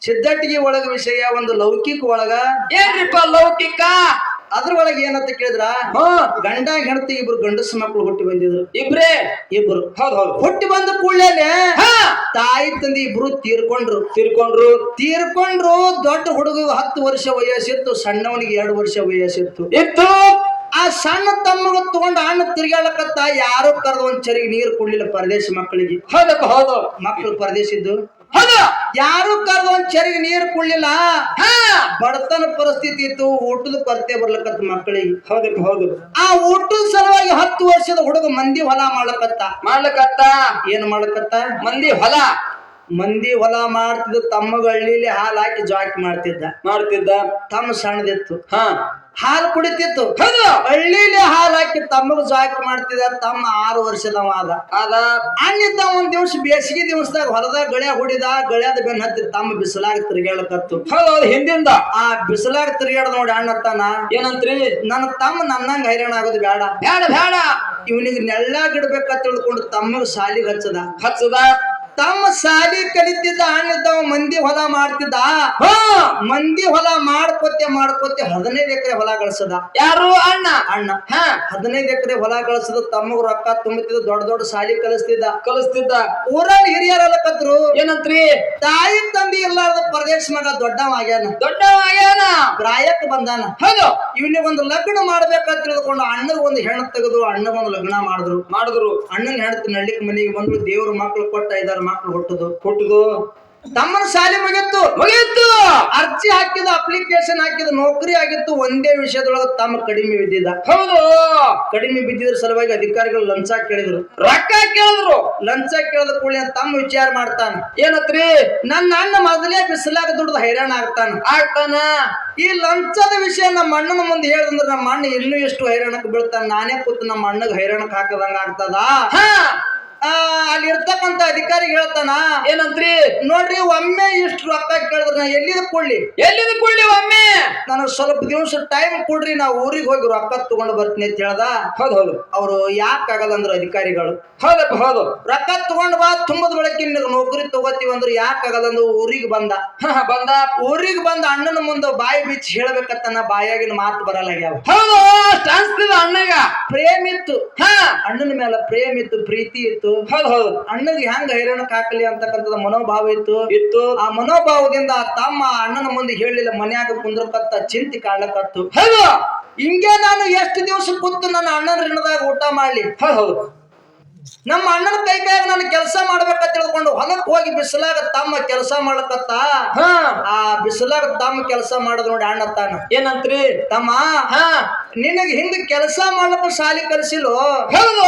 ಸಿದ್ಧಟ್ಟಿಗೆ ಒಳಗ ವಿಷಯ ಒಂದು ಲೌಕಿಕ ಒಳಗ ಏನ್ರಿಪ್ಪ ಲೌಕಿಕ? ಅದ್ರ ಒಳಗೆ ಏನಂತ ಕೇಳಿದ್ರ? ಗಂಡ ಹೆಂಡತಿ ಇಬ್ರು ಗಂಡಸ ಮಕ್ಕಳು ಹುಟ್ಟಿ ಬಂದಿದ್ರು. ಇಬ್ರೇ? ಇಬ್ರು. ಹೌದು ಹೌದು. ಹುಟ್ಟಿ ಬಂದ ಕೂಡಲೇನೆ ಹಾ. ತಾಯಿ ತಂದೆ ಇಬ್ರು ತೀರ್ಕೊಂಡ್ರು. ತೀರ್ಕೊಂಡ್ರು. ತೀರ್ಕೊಂಡ್ರು ದೊಡ್ಡ ಹುಡುಗ ಹತ್ತು ವರ್ಷ ವಯಸ್ಸಿತ್ತು ಸಣ್ಣವನಿಗೆ ಎರಡು ವರ್ಷ ವಯಸ್ಸಿತ್ತು. ಇತ್ತು. ಆ ಸಣ್ಣ ತಮ್ಮಗ ತಗೊಂಡು ಅಣ್ಣ ತಿರ್ಗಾಳಕತ್ತ ಯಾರು ಕರೆದ ಒಂದ್ ಚರಿಗೆ ನೀರು ಕೊಡ್ಲಿಲ್ಲ ಪರದೇಶ ಮಕ್ಕಳಿಗೆ. ಹೌದಪ್ಪ ಹೌದು. ಮಕ್ಕಳು ಪರದೇಶಿದ್ದು. ಯಾರು ಕರೆದು ಒಂದ್ ಚರಿಗೆ ನೀರು ಕುಳ್ಳಿಲ್ಲ ಹಾ. ಬಡತನ ಪರಿಸ್ಥಿತಿ ಇತ್ತು ಊಟದ ಕೊರತೆ ಬರ್ಲಕತ್ತ ಮಕ್ಕಳಿಗೆ. ಹೌದು ಹೌದು. ಆ ಊಟದ ಸಲುವಾಗಿ ಹತ್ತು ವರ್ಷದ ಹುಡುಗ ಮಂದಿ ಹೊಲ ಮಾಡ್ಲಕತ್ತ. ಮಾಡ್ಲಕತ್ತ? ಏನ್ ಮಾಡ್ಲಕತ್ತ? ಮಂದಿ ಹೊಲ? ಮಂದಿ ಹೊಲ ಮಾಡ್ತಿದ್ದ ತಮ್ಮಗಳ್ಳಿಲಿ ಹಾಲು ಹಾಕಿ ಜಾಕಿ ಮಾಡ್ತಿದ್ದ. ಮಾಡ್ತಿದ್ದ. ತಮ್ಮ ಸಣ್ಣದಿತ್ತು. ಹಾ. ಹಾಲು ಕುಡಿತಿತ್ತು. ಹಳ್ಳಿಲಿ ಹಾಲು ಹಾಕಿ ತಮ್ಮಗ ಜಾಯಕ ಮಾಡ್ತಿದ್ದ ತಮ್ಮ ಆರು ವರ್ಷದವ ಆದ. ಅದ ಹಂಗಿದ್ದ ಒಂದ್ ದಿವಸ ಬೇಸಿಗೆ ದಿವಸದಾಗ ಹೊಲದಾಗ ಗಳ್ಯಾ ಹೊಡಿದ ಗಳ್ಯಾದ ಬೆನ್ನ ಹತ್ತಿ ತಮ್ಮ ಬಿಸಿಲಾಗ ತಿರ್ಗಾಳಕತ್ತು ಹೌದು ಹೌದು. ಹಿಂದಿಂದ. ಆ ಬಿಸಿಲಾಗ ತಿರುಗಾಡ ನೋಡಿ ಅಣ್ಣತ್ತಾನ ಏನಂತ್ರಿ? ನನ್ನ ತಮ್ಮ ನನ್ನಂಗ ಹೈರಾಣ ಆಗೋದು ಬೇಡ ಬೇಡ ಬೇಡ ಇವನಿಗೆ ನೆಳ್ಳಾಗ ಇಡ್ಬೇಕಂತ ತಿಳ್ಕೊಂಡು ತಮ್ಮಗ ಸಾಲಿಗೆ ಹಚ್ಚದ. ಹಚ್ಚದ. ತಮ್ಮ ಸಾಲಿ ಕಲಿತಿದ್ದ ಅಣ್ಣಿದ್ದವ ಮಂದಿ ಹೊಲ ಮಾಡ್ತಿದ್ದ. ಮಂದಿ ಹೊಲ ಮಾಡ್ಕೊತೆ ಮಾಡ್ಕೊತೆ ಹದಿನೈದು ಎಕರೆ ಹೊಲ ಗಳಿಸದ. ಯಾರು? ಅಣ್ಣ. ಅಣ್ಣ. ಹಾ. ಹದಿನೈದು ಎಕರೆ ಹೊಲ ಗಳಿಸದ ತಮ್ಮಗ ರೊಕ್ಕ ತುಂಬುತ್ತಿದ್ದ ದೊಡ್ಡ ದೊಡ್ಡ ಸಾಲಿ ಕಲಿಸ್ತಿದ್ದ. ಕಲಿಸ್ತಿದ್ದ. ಊರಲ್ಲಿ ಹಿರಿಯರಲ್ಲಕತ್ರು ಏನಂತ್ರಿ? ತಾಯಿ ತಂದಿ ಇರ್ಲಾರ್ದ ಪ್ರದೇಶ ಮಗ ದೊಡ್ಡವ ಆಗ್ಯಾನ. ದೊಡ್ಡ ಆಗ್ಯಾನ? ಪ್ರಾಯಕ್ಕೆ ಬಂದಾನ. ಹೌದು. ಇವನಿಗೆ ಒಂದು ಲಗ್ನ ಮಾಡ್ಬೇಕಂತ ತಿಳಿದುಕೊಂಡು ಅಣ್ಣಗ ಒಂದು ಹೆಣ್ಣು ತೆಗೆದು ಅಣ್ಣಗ ಒಂದು ಲಗ್ನ ಮಾಡಿದ್ರು. ಮಾಡಿದ್ರು. ಅಣ್ಣನ ಹೆಣ್ತು ನಳ್ಳಿಕ್ ಮನೆಗೆ ಬಂದ್ರು ದೇವ್ರ ಮಕ್ಕಳು ಕೊಟ್ಟ ಐದಾರು ಮಕ್ಕಳು ಹೊಟ್ಟದು ಹುಟ್ಟುದು ತಮ್ಮನ ಶಾಲೆ ಮುಗಿತ್ತು. ಮುಗಿಯಿತು ಅರ್ಜಿ ಹಾಕಿದ ಅಪ್ಲಿಕೇಶನ್ ಹಾಕಿದ ನೌಕರಿ ಆಗಿತ್ತು. ಒಂದೇ ವಿಷಯದೊಳಗೆ ತಮ್ಮ ಕಡಿಮೆ ಬಿದ್ದಿದ್ದ. ಹೌದು! ಕಡಿಮೆ ಬಿದ್ದಿದ್ರ ಸಲುವಾಗಿ ಅಧಿಕಾರಿಗಳು ಲಂಚ ಕೇಳಿದ್ರು. ರೊಕ್ಕ ಕೇಳಿದ್ರು! ಲಂಚ ಕೇಳಿದ ಕೂಡಲೇ ತಮ್ಮ ವಿಚಾರ ಮಾಡ್ತಾನ. ಏನತ್ರಿ? ನನ್ನ ಅಣ್ಣ ಮೊದಲೇ ಬಿಸಿಲಾಗ ದುಡ್ದು ಹೈರಾಣ ಆಗ್ತಾನ. ಆಗ್ತಾನ? ಈ ಲಂಚದ ವಿಷಯ ನಮ್ಮ ಅಣ್ಣನ ಮುಂದೆ ಹೇಳಿದ್ರೆ ನಮ್ಮ ಅಣ್ಣ ಇನ್ನೂ ಎಷ್ಟು ಹೈರಾಣಕ್ಕೆ ಬೀಳ್ತಾನ? ನಾನೇ ಕೂತು ನಮ್ಮ ಅಣ್ಣಗೆ ಹೈರಾಣಕ್ಕೆ ಹಾಕದಂಗ ಆಗ್ತದ? ಅಲ್ಲಿ ಇರ್ತಕ್ಕಂತ ಅಧಿಕಾರಿ ಹೇಳ್ತಾನ ಏನಂತ್ರಿ? ನೋಡ್ರಿ ಒಮ್ಮೆ ಇಷ್ಟು ರೊಕ್ಕ ಕೇಳಿದ್ರ ನಾ ಎಲ್ಲಿದ ಕೊಡ್ಲಿ? ಎಲ್ಲಿದ ಕುಳ್ಳಿ ಒಮ್ಮೆ? ನನಗೆ ಸ್ವಲ್ಪ ದಿವಸ ಟೈಮ್ ಕೊಡ್ರಿ ನಾ ಊರಿಗೆ ಹೋಗಿ ರೊಕ್ಕ ತಗೊಂಡು ಬರ್ತೀನಿ ಅಂತ ಹೇಳ್ದ. ಹೌದು ಹೌದು. ಅವರು ಯಾಕೆ ಆಗಲ್ಲ ಅಂದ್ರು ಅಧಿಕಾರಿಗಳು? ಹೌದಪ್ಪ ಹೌದು. ರೊಕ್ಕ ತಗೊಂಡ್ ಬಾ ತುಂಬದ ಬಳಕೆ ನಿನಗೆ ನೌಕರಿ ತಗೋತೀವಿ ಅಂದ್ರೆ ಯಾಕೆ ಆಗಲ್ಲ ಅಂದ್ರು ಊರಿಗೆ ಬಂದ. ಬಂದ. ಊರಿಗೆ ಬಂದ ಅಣ್ಣನ ಮುಂದೆ ಬಾಯಿ ಬಿಚ್ಚಿ ಹೇಳ್ಬೇಕತ್ತನ ಬಾಯಾಗಿನ ಮಾತು ಬರಲ್ಲ ಆಗ್ಯಾವ. ಹೌದು ಅಣ್ಣಗ. ಪ್ರೇಮಿತ್ತು. ಹಾ. ಅಣ್ಣನ ಮೇಲೆ ಪ್ರೇಮ್ ಇತ್ತು ಪ್ರೀತಿ ಇತ್ತು. ಹೌದು ಹೌದು. ಅಣ್ಣಗೆ ಹೆಂಗ ಹೈರಾಣಕ್ ಹಾಕಲಿ ಅಂತಕ್ಕಂಥದ್ದು ಮನೋಭಾವ ಇತ್ತು? ಇತ್ತು. ಆ ಮನೋಭಾವದಿಂದ ತಮ್ಮ ಅಣ್ಣನ ಮುಂದೆ ಹೇಳಿಲ್ಲ ಮನ್ಯಾಗ ಕುಂದ್ರಕತ್ತ ಚಿಂತೆ ಕಾಡ್ಲಕತ್ತು ಹೌದು. ಹಿಂಗೆ ನಾನು ಎಷ್ಟು ದಿವಸ ಕೂತು ನನ್ನ ಅಣ್ಣನ ಋಣದಾಗ ಊಟ ಮಾಡ್ಲಿ? ಹೌದು ಹೌದು. ನಮ್ಮ ಅಣ್ಣನ ಕೈ ಕೈಯಾಗ ನಾನು ಕೆಲಸ ಮಾಡ್ಬೇಕ ತಿಳ್ಕೊಂಡು ಹೊಲಕ್ ಹೋಗಿ ಬಿಸಿಲಾಗ ತಮ್ಮ ಕೆಲಸ ಮಾಡ್ಲಕತ್ತ? ಹಾ. ಆ ಬಿಸಿಲಾಗ ತಮ್ಮ ಕೆಲಸ ಮಾಡೋದು ನೋಡಿ ಅಣ್ಣ ತಾನ. ಏನಂತ್ರಿ? ತಮ್ಮ ಹಾ. ನಿನಗೆ ಹಿಂಗ ಕೆಲಸ ಮಾಡಪ್ಪ ಶಾಲಿ ಕಲಿಸಿಲು? ಹೌದು.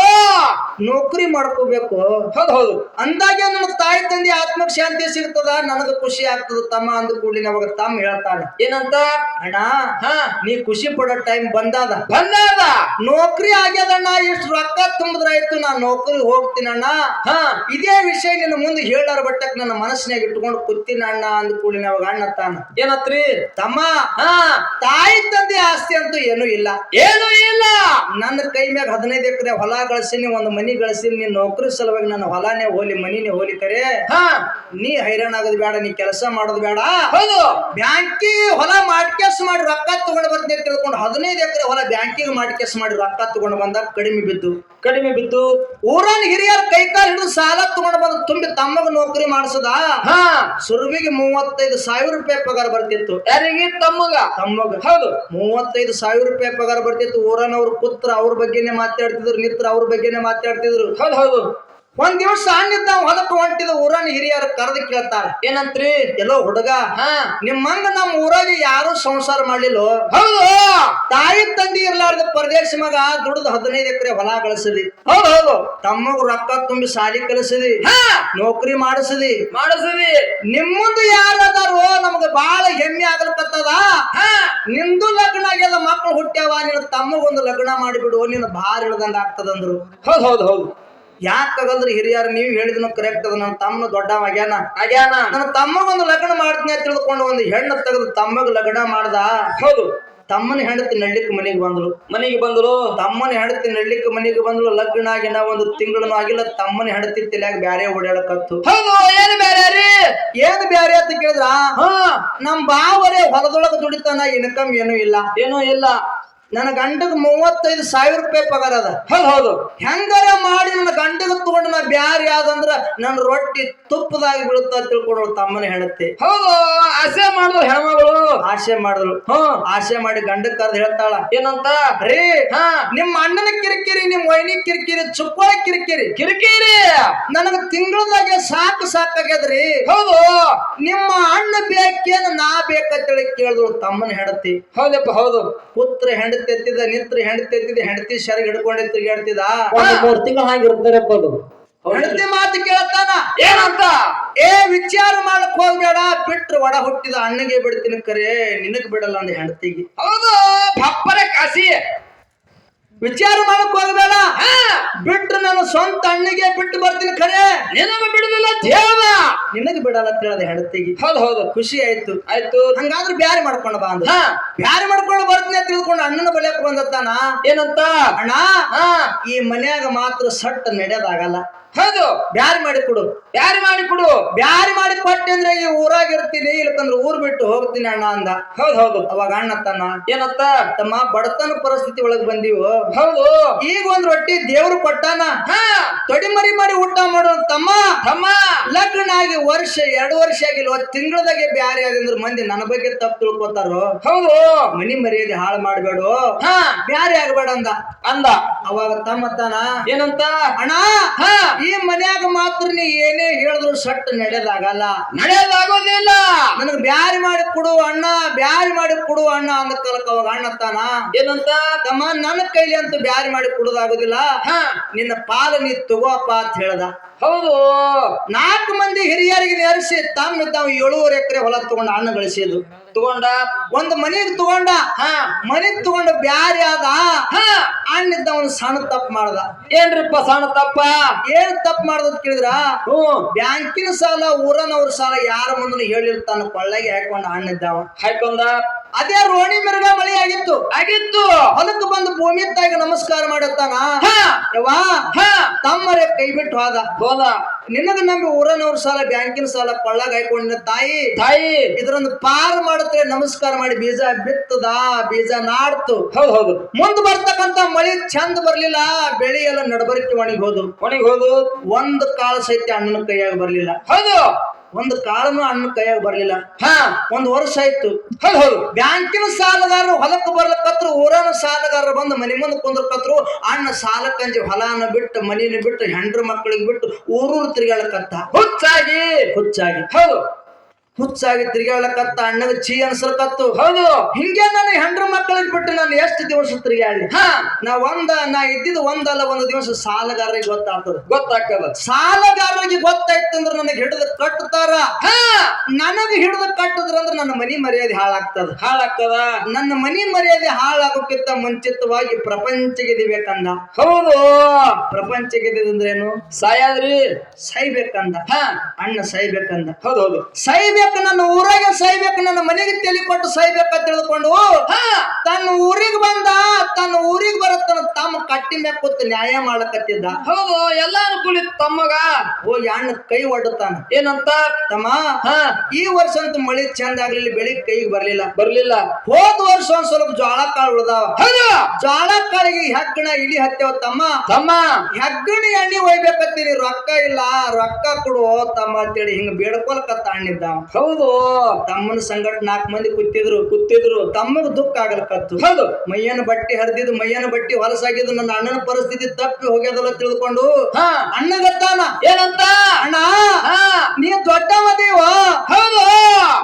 ನೌಕರಿ ಮಾಡ್ಕೋಬೇಕು. ಹೌದು ಹೌದು. ಅಂದಾಗೆ ನಮ್ಮ ತಾಯಿ ತಂದೆ ಆತ್ಮಕ್ ಶಾಂತಿ ಸಿಗ್ತದ ನನಗ ಖುಷಿ ಆಗ್ತದ ತಮ್ಮ ಅಂದ ಕೂಡಲಿ ನಮಗ ತಮ್ಮ ಹೇಳ್ತಾನೆ ಏನಂತ? ಅಣ್ಣ ಹಾ. ನೀ ಖುಷಿ ಪಡೋ ಟೈಮ್ ಬಂದಾದ. ಬಂದಾದ. ನೌಕರಿ ಆಗ್ಯದಣ್ಣ ಎಷ್ಟು ರೊಕ್ಕ ತುಂಬಿದ್ರಾಯ್ತು ನಾ ನೌಕರಿ ಹೋಗ್ತೀನಣ್ಣ. ಹಾ. ಇದೇ ವಿಷಯ ನಿನ್ನ ಮುಂದೆ ಹೇಳಾರ ಬಟ್ಟಕ್ ನನ್ನ ಮನಸ್ಸಿನಾಗ ಇಟ್ಕೊಂಡು ಕೂತೀನಿ ಅಣ್ಣ ಅಂದ ಕೂಡಲಿ ಅವಾಗ ಅಣ್ಣ ತಾನ ಏನತ್ರಿ? ತಮ್ಮ ಹಾ. ತಾಯಿ ತಂದೆ ಆಸ್ತಿ ಅಂತೂ ಏನೂ ಇಲ್ಲ. ಏನು ಇಲ್ಲ. ನನ್ನ ಕೈ ಮ್ಯಾಗ ಹದಿನೈದು ಎಕರೆ ಹೊಲ ಗಳಿಸೀನಿ ಒಂದು ಮನಿ ಗಳಿಸಿನಿ ನೀನ್ ನೌಕರಿ ಸಲುವಾಗಿ ನನ್ನ ಹೊಲನೇ ಹೋಲಿ ಮನಿನೇ ಹೋಲಿ ಕರೆ. ಹಾ. ನೀ ಹೈರಾಣ ಆಗೋದು ಬೇಡ ನೀ ಕೆಲಸ ಮಾಡೋದು ಬೇಡ. ಹೌದು. ಬ್ಯಾಂಕಿ ಹೊಲ ಮಾಡ್ಕೆಸ್ ಮಾಡಿ ರೊಕ್ಕ ತಗೊಂಡು ಬರ್ತೀನಿ ತಿಳ್ಕೊಂಡು ಹದಿನೈದು ಎಕರೆ ಹೊಲ ಬ್ಯಾಂಕಿಗೆ ಮಾಡ್ಕೆಸ್ ಮಾಡಿ ರೊಕ್ಕ ತಗೊಂಡು ಬಂದಾಗ ಕಡಿಮೆ ಬಿದ್ದು. ಕಡಿಮೆ ಬಿದ್ದು. ಊರನ್ ಹಿರಿಯರ್ ಕೈ ಕಾಲು ಹಿಡಿದು ಸಾಲ ತಗೊಂಡು ಬಂದು ತುಂಬಿ ತಮ್ಮಗ ನೌಕರಿ ಮಾಡಿಸದ? ಹಾ. ಸುರುವಿಗೆ ಮೂವತ್ತೈದು ಸಾವಿರ ರೂಪಾಯಿ ಪಗಾರ ಬರ್ತಿತ್ತು. ಯಾರಿಗೆ? ತಮ್ಮಗ. ತಮ್ಮಗ. ಹೌದು. ಮೂವತ್ತೈದು ಸಾವಿರ ರೂಪಾಯಿ ಪಗಾರ ಬರ್ತಿತ್ತು ಊರನವ್ರ ಪುತ್ರ ಅವ್ರ ಬಗ್ಗೆನೆ ಮಾತಾಡ್ತಿದ್ರು ಮಿತ್ರ ಅವ್ರ ಬಗ್ಗೆನೆ ಮಾತಾಡ್ತಿದ್ರು. ಹೌದು ಹೌದು. ಒಂದ್ ದಿವಸ ಸಣ್ಣಿದ್ದ ಹೊಲಕ್ಕೆ ಹೊಂಟಿದ ಊರನ್ನ ಹಿರಿಯರ ಕರೆದು ಕೇಳ್ತಾರ ಏನಂತ್ರಿ? ಎಲ್ಲೋ ಹುಡುಗ? ಹಾ. ನಿಮ್ಮಂಗ ನಮ್ಮ ಊರಾಗ ಯಾರು ಸಂಸಾರ ಮಾಡಲಿಲ್ಲ? ಹೌದು. ತಾಯಿ ತಂದಿ ಇರ್ಲಾರ್ದ ಪರದೇಶ ಮಗ ದುಡ್ದು ಹದಿನೈದು ಎಕರೆ ಹೊಲ ಗಳಿಸಿದಿ. ಹೌದು ಹೌದು. ತಮ್ಮಗ ರೊಕ್ಕ ತುಂಬಿ ಸಾಲಿ ಕಲಿಸಿದಿ. ಹಾ. ನೌಕರಿ ಮಾಡಿಸಿದಿ. ಮಾಡಿಸಿದಿ. ನಿಮ್ಮಂದು ಯಾರದಾರೋ ನಮಗ ಬಹಳ ಹೆಮ್ಮೆ ಆಗ್ಲಕತ್ತದ. ಹಾ. ನಿಂದು ಲಗ್ನ ಆಗ್ಯದ ಮಕ್ಕಳು ಹುಟ್ಟ್ಯಾವ ನಿನ್ನ ತಮ್ಮಗೊಂದು ಲಗ್ನ ಮಾಡಿಬಿಡು ನಿನ್ನ ಭಾರ ಇಳ್ದಂಗ ಆಗ್ತದಂದ್ರು. ಹೌದು ಹೌದು ಹೌದು. ಯಾಕಾಗಲ್ರಿ ಹಿರಿಯರು ನೀವು ಹೇಳಿದ್ನು ಕರೆಕ್ಟ್ ಅದ. ನನ್ನ ತಮ್ಮನ ದೊಡ್ಡವ ಆಗ್ಯಾನ. ನನ್ನ ತಮ್ಮಗೊಂದು ಲಗ್ನ ಮಾಡ್ತೀನಿ ಅಂತ ತಿಳ್ಕೊಂಡು ಒಂದು ಹೆಣ್ಣು ತೆಗೆದು ತಮ್ಮಗ ಲಗ್ನ ಮಾಡ್ದ. ಹೌದು. ತಮ್ಮನ ಹೆಂಡತಿ ನಡ್ಲಿಕ್ಕೆ ಮನೆಗೆ ಬಂದ್ರು ಮನೆಗೆ ಬಂದ್ರು ತಮ್ಮನ ಹೆಂಡತಿ ನಡ್ಲಿಕ್ಕೆ ಮನೆಗೆ ಬಂದ್ರು ಲಗ್ನ ಆಗಿನ ಒಂದು ತಿಂಗಳನು ಆಗಿಲ್ಲ. ತಮ್ಮನ ಹೆಂಡತಿ ತಲೆಯಾಗ ಬ್ಯಾರೆ ಓಡಾಡಕತ್ತು. ಏನ್ ಬ್ಯಾರೆ ರೀ? ಏನ್ ಬ್ಯಾರೆ ಅಂತ ಕೇಳಿದ್ರ? ಹಾ. ನಮ್ ಬಾವರೇ ಹೊಲದೊಳಗ ದುಡಿತಾನ ಇನ್ಕಮ್ ಏನೂ ಇಲ್ಲ. ಏನೂ ಇಲ್ಲ. ನನ್ನ ಗಂಡಗ ಮೂವತ್ತೈದು ಸಾವಿರ ರೂಪಾಯಿ ಪಗಾರ ಅದ. ಹೌದು ಹೌದು. ಹೆಂಗಾರ ಮಾಡಿ ನನ್ನ ಗಂಡಗ ತಗೊಂಡು ನಾ ಬ್ಯಾರ ಯಾವ್ದಂದ್ರ ನನ್ನ ರೊಟ್ಟಿ ತುಪ್ಪದಾಗಿ ಬೀಳುತ್ತ ತಿಳ್ಕೊಂಡು ತಮ್ಮನ ಹೇಳುತ್ತೆ ಹೌದು ಆಸೆ ಮಾಡಿದ್ರು ಹೆಣ್ಮಗಳು. ಆಸೆ ಮಾಡಿದ್ರು ಹ್ಮ್ ಆಸೆ ಮಾಡಿ ಗಂಡಕ್ ಕರ್ದು ಹೇಳ್ತಾಳ. ಏನಂತ? ರೀ ಹಾ. ನಿಮ್ಮ ಅಣ್ಣನ ಕಿರಿಕಿರಿ ನಿಮ್ಮ ವೈನಿ ಕಿರಿಕಿರಿ ಚುಪ್ಪಳ ಕಿರಿಕಿರಿ. ಕಿರಿಕಿರಿ. ನನಗ ತಿಂಗಳದಾಗೆ ಸಾಕು ಸಾಕಾಗ್ಯದ್ರಿ. ಹೌದು. ನಿಮ್ಮ ಅಣ್ಣ ಬೇಕೇನು ನಾ ಬೇಕಂತೇಳಿ ಕೇಳಿದ್ರು ತಮ್ಮನ ಹೆಂಡತಿ. ಹೌದಪ್ಪ ಹೌದು. ಪುತ್ರ ಹೆಂಡತಿ ಎತ್ತಿದ ನಿಂತ್ರ ಹೆಂಡತಿ ಎತ್ತಿದ ಹೆಂಡತಿ ಶರ್ಗ್ ಹಿಡ್ಕೊಂಡೆ ತಿರ್ಗಾಡ್ತಿದ ಒಂದು ಮೂರ್ ತಿಂಗಳು ಹಂಗಿರ್ತಾರಪ್ಪ ಅದು ಹೆಂಡತಿ ಮಾತು ಕೇಳ್ತಾನ? ಏನಂತ? ಏ ವಿಚಾರ ಮಾಡಕ್ ಹೋಗ್ಬೇಡ ಬಿಟ್ರು ಒಡ ಹುಟ್ಟಿದ ಅಣ್ಣಗೆ ಬಿಡ್ತೀನಿ ಕರೆ ನಿನಗ್ ಬಿಡಲ್ಲ ಅಂದ ಹೆಂಡತಿಗೆ. ಹೌದು ಪಪ್ಪರೆ ಕಾಸಿ. ವಿಚಾರ ಮಾಡಕ್ ಹೋಗ್ಬೇಡ. ಹಾ. ಬಿಟ್ರು ನಾನು ಸ್ವಂತ ಅಣ್ಣಿಗೆ ಬಿಟ್ಟು ಬರ್ತೀನಿ ಖರೆ ನಿನಗ ಬಿಡುದಿಲ್ಲ? ದೇವ ನಿನಗೆ ಬಿಡಲ್ಲ ಹೇಳ್ದೆ ಹೆಂಡತಿಗೆ. ಹೌದು ಹೌದು. ಖುಷಿ ಆಯ್ತು. ಆಯ್ತು. ಹಂಗಾದ್ರೆ ಬ್ಯಾರೆ ಮಾಡ್ಕೊಂಡು ಬಾ ಅಂದ ಬ್ಯಾರಿ ಮಾಡ್ಕೊಂಡು ಬರ್ತೀನಿ ತಿಳ್ಕೊಂಡು ಅಣ್ಣನ ಬಳಿಯಕ್ ಬಂದತ್ತಾನ ಏನಂತ? ಅಣ್ಣ ಈ ಮನ್ಯಾಗ ಮಾತ್ರ ಸಟ್ ನಡೆಯೋದಾಗಲ್ಲ. ಹೌದು. ಬ್ಯಾರಿ ಮಾಡಿ ಕೊಡು. ಬ್ಯಾರಿ ಮಾಡಿ ಕೊಡು. ಬ್ಯಾರಿ ಮಾಡಿ ಕೊಟ್ಟೆ ಅಂದ್ರೆ ಈ ಊರಾಗ ಇರ್ತೀನಿ ಇಲ್ಲಕಂದ್ರೆ ಊರ್ ಬಿಟ್ಟು ಹೋಗ್ತೀನಿ ಅಣ್ಣ ಅಂದ. ಹೌದು ಹೌದು. ಅವಾಗ ಅಣ್ಣ ತನ್ನ ಏನತ್ತ? ತಮ್ಮ ಬಡತನ ಪರಿಸ್ಥಿತಿ ಒಳಗ್ ಬಂದೀವು. ಹೌದು. ಈಗ ಒಂದ್ ರೊಟ್ಟಿ ದೇವ್ರು ಕೊಟ್ಟಾನ. ಹಾ. ತೊಡಿಮರಿ ಮಾಡಿ ಊಟ ಮಾಡೋ ತಮ್ಮ. ತಮ್ಮ. ಲಗ್ನ ಆಗಿ ವರ್ಷ ಎರಡು ವರ್ಷ ಆಗಿಲ್ಲ ಒಂದ್ ತಿಂಗಳದಾಗೆ ಬ್ಯಾರಿ ಆದಂದ್ರ ಮಂದಿ ನನ್ನ ಬಗ್ಗೆ ತಪ್ಪು ತಿಳ್ಕೊತಾರೋ? ಹೌದು. ಮನಿ ಮರ್ಯಾದೆ ಹಾಳು ಮಾಡ್ಬೇಡು. ಹಾ. ಬ್ಯಾರಿ ಆಗ್ಬೇಡ ಅಂದ. ಅಂದ. ಅವಾಗ ತಮ್ಮ ತಾನ ಏನಂತ? ಅಣ್ಣ. ಹಾ. ಈ ಮನ್ಯಾಗ ಮಾತ್ರ ನೀ ಏನೇ ಹೇಳಿದ್ರು ಸಟ್ ನಡೆಯದಾಗಲ್ಲ ನಡೆಯದಾಗೋದಿಲ್ಲ ನನಗ್ ಬ್ಯಾರಿ ಮಾಡಿ ಕೊಡು ಅಣ್ಣ ಬ್ಯಾರಿ ಮಾಡಿ ಕೊಡು ಅಣ್ಣ ಅಂದ ಕಲಕ ಅವಾಗ ಅಣ್ಣ ತಾನ ಏನಂತ? ತಮ್ಮ ನನ್ನ ಕೈಲಿ ಅಂತೂ ಬ್ಯಾರಿ ಮಾಡಿ ಕೊಡೋದಾಗೋದಿಲ್ಲ. ಹಾ. ನಿನ್ನ ಪಾಲ ನೀ ತಗೋಪ ಅಂತ ಹೇಳ್ದ. ಹೌದು. ನಾಲ್ಕು ಮಂದಿ ಹಿರಿಯರಿಗೆ ನೆರೆಸಿ ತಮ್ಮ ತಾವು ಏಳೂವರೆ ಎಕರೆ ಹೊಲ ತಗೊಂಡು ಅಣ್ಣ ಗಳಿಸಿದ್ದು ತಗೊಂಡ ಒಂದ್ ಮನಿಗ್ ತಗೊಂಡ ಹ. ಮನಿಗ್ ತಗೊಂಡ ಬ್ಯಾರಿ ಆದ ಹಾ. ಅಣ್ಣಿದ್ದ ಅವನು ಸಣ್ಣ ತಪ್ಪು ಮಾಡ್ದ. ಏನ್ರಿಪ್ಪ ಸಣ್ಣ ತಪ್ಪ? ಏನ್ ತಪ್ಪು ಮಾಡ್ದ ಕೇಳಿದ್ರ? ಬ್ಯಾಂಕಿನ ಸಾಲ ಊರನವ್ರ ಸಾಲ ಯಾರ ಮುಂದನು ಹೇಳಿರ್ತಾನ ಕೊಳ್ಳೆಗೆ ಹಾಕೊಂಡ ಅಣ್ಣಿದ್ದವ ಹಾಕೊಂಡ? ಅದೇ ರೋಣಿ ಮಿರ್ಗ ಮಳೆ ಆಗಿತ್ತು. ಆಗಿತ್ತು. ಹೊಲಕ್ಕೆ ಬಂದು ಭೂಮಿ ತಾಯಿಗೆ ನಮಸ್ಕಾರ ಮಾಡುತ್ತಾನ ಹಾ. ಯವ್ವಾ ಹಾ. ತಮ್ಮರೇ ಕೈ ಬಿಟ್ಟು ಹೋದ. ಹೋದ. ನಿನಗ ನಂಬಿ ಊರನವ್ರ ಸಾಲ ಬ್ಯಾಂಕಿನ ಸಾಲ ಕೊಳ್ಳಾಗ ಹಾಕೊಂಡಿನ ತಾಯಿ. ತಾಯಿ. ಇದ್ರೊಂದು ಪಾರ್ ಮಾಡತ್ರೆ ನಮಸ್ಕಾರ ಮಾಡಿ ಬೀಜ ಬಿತ್ತದ ಬೀಜ ನಾಡ್ತು. ಹೌದು ಹೌದು. ಮುಂದ್ ಬರ್ತಕ್ಕಂತ ಮಳಿ ಚಂದ ಬರ್ಲಿಲ್ಲ ಬೆಳಿ ಎಲ್ಲ ನಡಬರಿಕೆ ಒಣಗಿ ಹೋದು. ಒಣಗಿ ಹೋದು. ಒಂದ್ ಕಾಳು ಸಹಿತ ಅಣ್ಣನ ಕೈಯಾಗ ಬರ್ಲಿಲ್ಲ. ಹೌದು. ಒಂದ್ ಕಾಳನು ಅಣ್ಣ ಕೈಯಾಗ ಬರ್ಲಿಲ್ಲ. ಹಾ, ಒಂದ್ ವರ್ಷ ಆಯ್ತು. ಹೌದು ಹೌದು. ಬ್ಯಾಂಕಿನ ಸಾಲಗಾರರು ಹೊಲಕ್ಕೆ ಬರ್ಲಕತ್ರು ಊರನ ಸಾಲಗಾರರು ಬಂದು ಮನೆ ಮುಂದೆ ಕುಂದ್ರಕತ್ರು ಅಣ್ಣ ಸಾಲಕ್ಕಂಜಿ ಹೊಲನ ಬಿಟ್ಟು, ಮನಿನ ಬಿಟ್ಟು, ಹೆಂಡ್ರ ಮಕ್ಕಳಿಗೆ ಬಿಟ್ಟು, ಊರೂರು ತಿರುಗಾಳಕತ್ತ ಹುಚ್ಚಾಗಿ. ಹುಚ್ಚಾಗಿ. ಹೌದು. ಹುಚ್ಚಾಗಿ ತಿರುಗಾಡ್ಲಕತ್ತ ಅಣ್ಣಗ ಚೀ ಅನ್ಸಲ್ಕತ್ತು. ಹೌದು ಹಿಂಗೆ ನಾನು ಹೆಂಡ್ರ ಮಕ್ಕಳಿಗೆ ಬಿಟ್ಟು ನಾನು ಎಷ್ಟು ದಿವಸ ತಿರುಗಾಡ್ಲಿ ಹಾ ನಾ ಒಂದ ನಾ ಇದ್ದಿದ್ದು ಒಂದಲ್ಲ ಒಂದು ದಿವಸ ಸಾಲಗಾರರಿಗೆ ಗೊತ್ತಾಗ್ತದ. ಗೊತ್ತಾಗ್ತದ. ಸಾಲಗಾರರಿಗೆ ಗೊತ್ತಾಯ್ತಂದ್ರ ನನಗೆ ಹಿಡಿದು ಕಟ್ಟತಾರ ಹಾ ನನಗೆ ಹಿಡಿದು ಕಟ್ಟದ್ರಂದ್ರ ಅಂದ್ರೆ ನನ್ನ ಮನಿ ಮರ್ಯಾದೆ ಹಾಳಾಗ್ತದ. ಹಾಳಾಗ್ತದ? ನನ್ನ ಮನಿ ಮರ್ಯಾದೆ ಹಾಳಾಗೋಕ್ಕಿಂತ ಮುಂಚಿತವಾಗಿ ಪ್ರಪಂಚ ಗೆದಿಬೇಕಂದ ಹೌದು. ಪ್ರಪಂಚ ಗೆದಿದಂದ್ರೇನು ಸಾಯಾದ್ರಿ? ಸೈಬೇಕಂದ ಹಾ. ಅಣ್ಣ ಸೈಬೇಕಂದ ಹೌದು ಹೌದು. ಸೈಬೇಕು ನನ್ನ ಊರಾಗ ಸಾಯ್ಬೇಕು ನನ್ನ ಮನೆಗೆ ತಲೆ ಕೊಟ್ಟು ಸಾಯ್ಬೇಕ ತಿಳಿದುಕೊಂಡು ಹಾ. ತನ್ನ ಊರಿಗೆ ಬಂದ ತನ್ನ ಊರಿಗೆ ಬರತ್ತನ ತಮ್ಮ ಕಟ್ಟಿ ಮ್ಯಾಗ ಕೂತು ನ್ಯಾಯ ಮಾಡಕತ್ತಿದ್ದ ಹೌದು ಎಲ್ಲಾನು ಕುಳಿತು ತಮ್ಮಗ ಓ ಯಾಣ ಕೈ ಒಡ್ಡುತ್ತಾನ ಏನಂತ? ತಮ್ಮ ಹಾ. ಈ ವರ್ಷ ಅಂತ ಮಳಿ ಚಂದ ಆಗ್ಲಿಲ್ಲ ಬೆಳಿ ಕೈಗೆ ಬರ್ಲಿಲ್ಲ. ಬರ್ಲಿಲ್ಲ. ಹೋದ ವರ್ಷ ಒಂದ್ ಸ್ವಲ್ಪ ಜ್ವಾಳ ಕಾಳು ಉಳ್ದಾವ. ಜ್ವಾಳ ಕಾಳಿಗೆ ಹೆಗ್ಗಣ ಇಲಿ ಹತ್ತೇವ ತಮ್ಮ. ತಮ್ಮ. ಹೆಗ್ಗಣ ಎಣ್ಣೆ ಒಯ್ಬೇಕತ್ತೀನಿ ರೊಕ್ಕ ಇಲ್ಲ ರೊಕ್ಕ ಕೊಡು ತಮ್ಮ ಅಂತೇಳಿ ಹಿಂಗ ಬೇಡ್ಕೊಲ್ಕತ್ತ ಅಣ್ಣಿದ್ದ ಅವ. ಹೌದು ತಮ್ಮನ ಸಂಗಡ ನಾಲ್ಕು ಮಂದಿ ಕುತ್ತಿದ್ರು ಕುತ್ತಿದ್ರು ತಮ್ಮಗ ದುಃಖ ಆಗಲಕತ್ತು ಹೌದು. ಮೈಯನ ಬಟ್ಟಿ ಹರಿದಿದ್ದು ಮೈಯನ ಬಟ್ಟಿ ಹೊಲಸಾಗಿದ್ದು ನನ್ನ ಅಣ್ಣನ ಪರಿಸ್ಥಿತಿ ತಪ್ಪಿ ಹೋಗ್ಯದಲ್ಲ ತಿಳ್ಕೊಂಡು ಹಾ. ಅಣ್ಣಗತ್ತಾನ ಏನಂತ? ಅಣ್ಣ ಹಾ. ನೀ ದೊಡ್ಡವದೇವ ಹೌದು.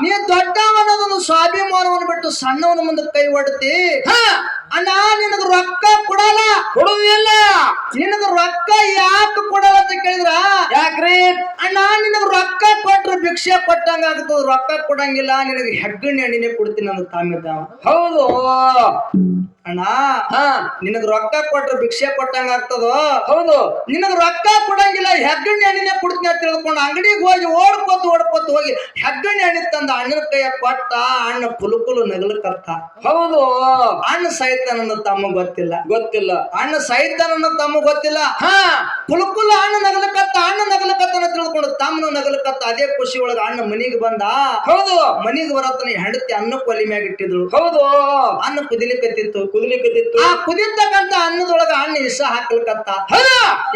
ನೀ ದೊಡ್ಡವನದೊಂದು ಸ್ವಾಭಿಮಾನವನ್ನು ಬಿಟ್ಟು ಸಣ್ಣವನ ಮುಂದೆ ಕೈ ಒಡ್ತಿ ಹಾ. ಅಣ್ಣ ನಿನಗ ರೊಕ್ಕ ಕೊಡಲ್ಲ? ಕೊಡುದಿಲ್ಲ. ನಿನಗ ರೊಕ್ಕ ಯಾಕೆ ಕೊಡಲ್ಲ ಅಂತ ಕೇಳಿದ್ರ? ಯಾಕ್ರಿ? ಅಣ್ಣ ನಿನಗ ರೊಕ್ಕ ಕೊಟ್ರು ಭಿಕ್ಷೆ ಕೊಟ್ಟಂಗ ಆಗ್ತದ. ರೊಕ್ಕ ಕೊಡಂಗಿಲ್ಲ ನಿನಗೆ ಹೆಗ್ಗಣ್ಣೆ ಎಣ್ಣಿನೇ ಕೊಡ್ತೀನಿ ಅಂತ ತಾಮಿದ್ದ ಅವ. ಹೌದು. ಅಣ್ಣ ಹಾ. ನಿನಗ ರೊಕ್ಕ ಕೊಟ್ರ ಭಿಕ್ಷೆ ಕೊಟ್ಟಂಗ ಆಗ್ತದೋ? ಹೌದು. ನಿನಗ ರೊಕ್ಕ ಕೊಡಂಗಿಲ್ಲ ಹೆಗ್ಗಣ್ಣ ಎಣ್ಣಿನೇ ಕುಡ್ತೀನಿ ಅಂತ ತಿಳ್ಕೊಂಡು ಅಂಗಡಿಗೆ ಹೋಗಿ ಓಡ್ಕೊತ್ ಓಡ್ಕೊತ್ ಹೋಗಿ ಹೆಗ್ಗಣ್ಣ ಎಣ್ಣೆ ತಂದ ಅಣ್ಣನ ಕೈಯ ಕೊಟ್ಟ ಅಣ್ಣ ಕುಲುಕುಲು ನಗಲಕರ್ತ ಹೌದು. ಅಣ್ಣ ಸಾಯ್ತಾನನ್ನ ತಮ್ಮ ಗೊತ್ತಿಲ್ಲ. ಗೊತ್ತಿಲ್ಲ. ಅಣ್ಣ ಸಾಯ್ತಾನನ್ನ ತಮ್ಮ ಗೊತ್ತಿಲ್ಲ. ಹಾ. ಕುಲುಕುಲ ಅಣ್ಣ ನಗಲಕತ್ತ ಅಣ್ಣ ನಗಲಕತ್ತನ ತಿಳ್ಕೊಂಡು ತಮ್ಮನ ನಗಲಕತ್ತ ಅದೇ ಖುಷಿ ಒಳಗ ಅಣ್ಣ ಮನಿಗೆ ಬಂದ. ಹೌದು. ಮನಿಗೆ ಬರತ್ತನ ಹೆಂಡತಿ ಅನ್ನ ಕೊಲಿ ಮ್ಯಾಗ ಇಟ್ಟಿದ್ರು ಹೌದು. ಅನ್ನ ಕುದಿಲಿಕತ್ತಿತ್ತು. ಕುದಿಲಿಕ್ಕತ್ತಿತ್ತು ಆ ಕುದಿತಕ್ಕಂತ ಅನ್ನದೊಳಗ ಅಣ್ಣ ಇಸ ಹಾಕ್ಲಿಕ್ಕಂತ.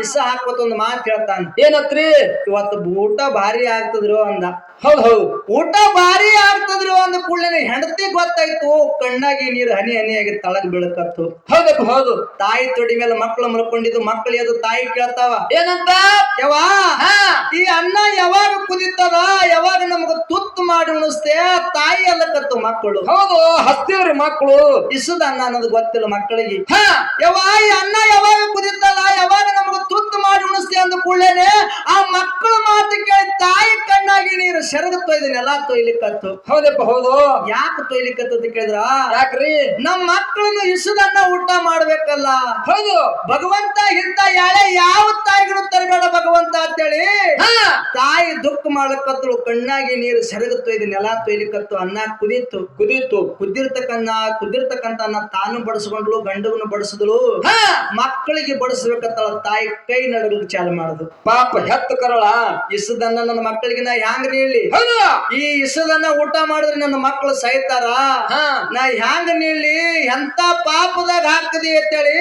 ಇಸ ಹಾಕ್ಕೊತ ಒಂದು ಮಾತು ಹೇಳ್ತಾನ. ಏನತ್ರಿ? ಇವತ್ತು ಊಟ ಭಾರಿ ಆಗ್ತದ್ರು ಅಂದ. ಹೌದ್ ಹೌದು. ಊಟ ಭಾರಿ ಆಗ್ತದ್ರು ಅಂದ ಕೂಡಲೇ ಹೆಂಡತಿ ಗೊತ್ತಾಯ್ತು ಕಣ್ಣಾಗಿ ನೀರು ಹನಿ ಹನಿಯಾಗಿ ತಳಗ್ ಬೀಳಕತ್ತು. ಹೌದಪ್ಪ ಹೌದು. ತಾಯಿ ತೊಡಿ ಮೇಲೆ ಮಕ್ಕಳು ಮಲ್ಕೊಂಡಿದ್ದು ಮಕ್ಕಳು ಅದು ತಾಯಿ ಕೇಳ್ತಾವ. ಏನಂತ? ಯವಾ ಹಾ. ಈ ಅನ್ನ ಯಾವಾಗ ಕುದಿತದ? ಯಾವಾಗ ನಮಗ ಮಾಡಿ ಉಣಿಸ್ತೆ ತಾಯಿ ಅಲ್ಲಕತ್ತು ಮಕ್ಕಳು. ಹೌದು ಹಸ್ತೀವ್ರಿ ಮಕ್ಕಳು. ಇಸುದ ಅನ್ನ ಅನ್ನೋದು ಗೊತ್ತಿಲ್ಲ ಮಕ್ಕಳಿಗೆ. ಹಾ. ಯಾವಾಗ ಅನ್ನ ಯಾವಾಗ ಕುದಿತಲ್ಲ ಯಾವಾಗ ನಮಗ ತುತ್ತು ಮಾಡಿ ಉಣಿಸ್ತೆ ಅಂದ ಕೂಡಲೇನೆ ಆ ಮಕ್ಕಳ ಮಾತು ಕೇಳಿ ತಾಯಿ ಕಣ್ಣಾಗಿ ನೀರು ಸೆರಗ ತೊಯ್ದಿನ ಎಲ್ಲಾ ತೊಯ್ಲಿಕ್ಕತ್ತು ಹೌದಪ್ಪ ಹೌದು. ಯಾಕೆ ತೊಯ್ಲಿಕ್ಕತ್ತು ಅಂತ ಕೇಳಿದ್ರ? ಯಾಕ್ರಿ? ನಮ್ಮ ಮಕ್ಕಳನ್ನು ಇಸದನ್ನ ಊಟ ಮಾಡ್ಬೇಕಲ್ಲ. ಹೌದು. ಭಗವಂತ ಇಂತ ಯಾಳೆ ಯಾವ ತಾಯಿಗಳು ತರಬೇಡ ಭಗವಂತ ಅಂತೇಳಿ. ಹಾ. ತಾಯಿ ದುಃಖ ಮಾಡ್ಲಕತ್ತಳು ಕಣ್ಣಾಗಿ ನೀರು ಇದು ನೆಲ ತೊಯ್ಲಿಕತ್ತು ಅನ್ನ ಕುದೀತು. ಕುದೀತು. ಕುದಿರ್ತಕ್ಕನ್ನ ಕುದಿರ್ತಕ್ಕಂತ ಅನ್ನ ತಾನು ಬಡಿಸ್ಕೊಂಡ್ಳು ಗಂಡವನ್ನು ಬಡಿಸಿದ್ಲು ಹಾ! ಮಕ್ಕಳಿಗೆ ಬಡಿಸ್ಬೇಕತ್ತಳ ತಾಯಿ ಕೈ ನಡಗಲಿಕ್ಕೆ ಚಾಲು ಮಾಡುದು. ಪಾಪ ಹೆತ್ತು ಕರಳ ಇಸದನ್ನ ನನ್ನ ಮಕ್ಕಳಿಗೆ ನಾ ಹ್ಯಾಂಗ ನೀಡ್ಲಿ ಈ ಇಸದನ್ನ ಊಟ ಮಾಡಿದ್ರೆ ನನ್ನ ಮಕ್ಕಳು ಸಾಯ್ತಾರ ಹಾ! ನಾ ಹ್ಯಾಂಗ ನೀಡ್ಲಿ ಎಂತ ಪಾಪದಾಗ ಹಾಕದಿ ಅಂತೇಳಿ?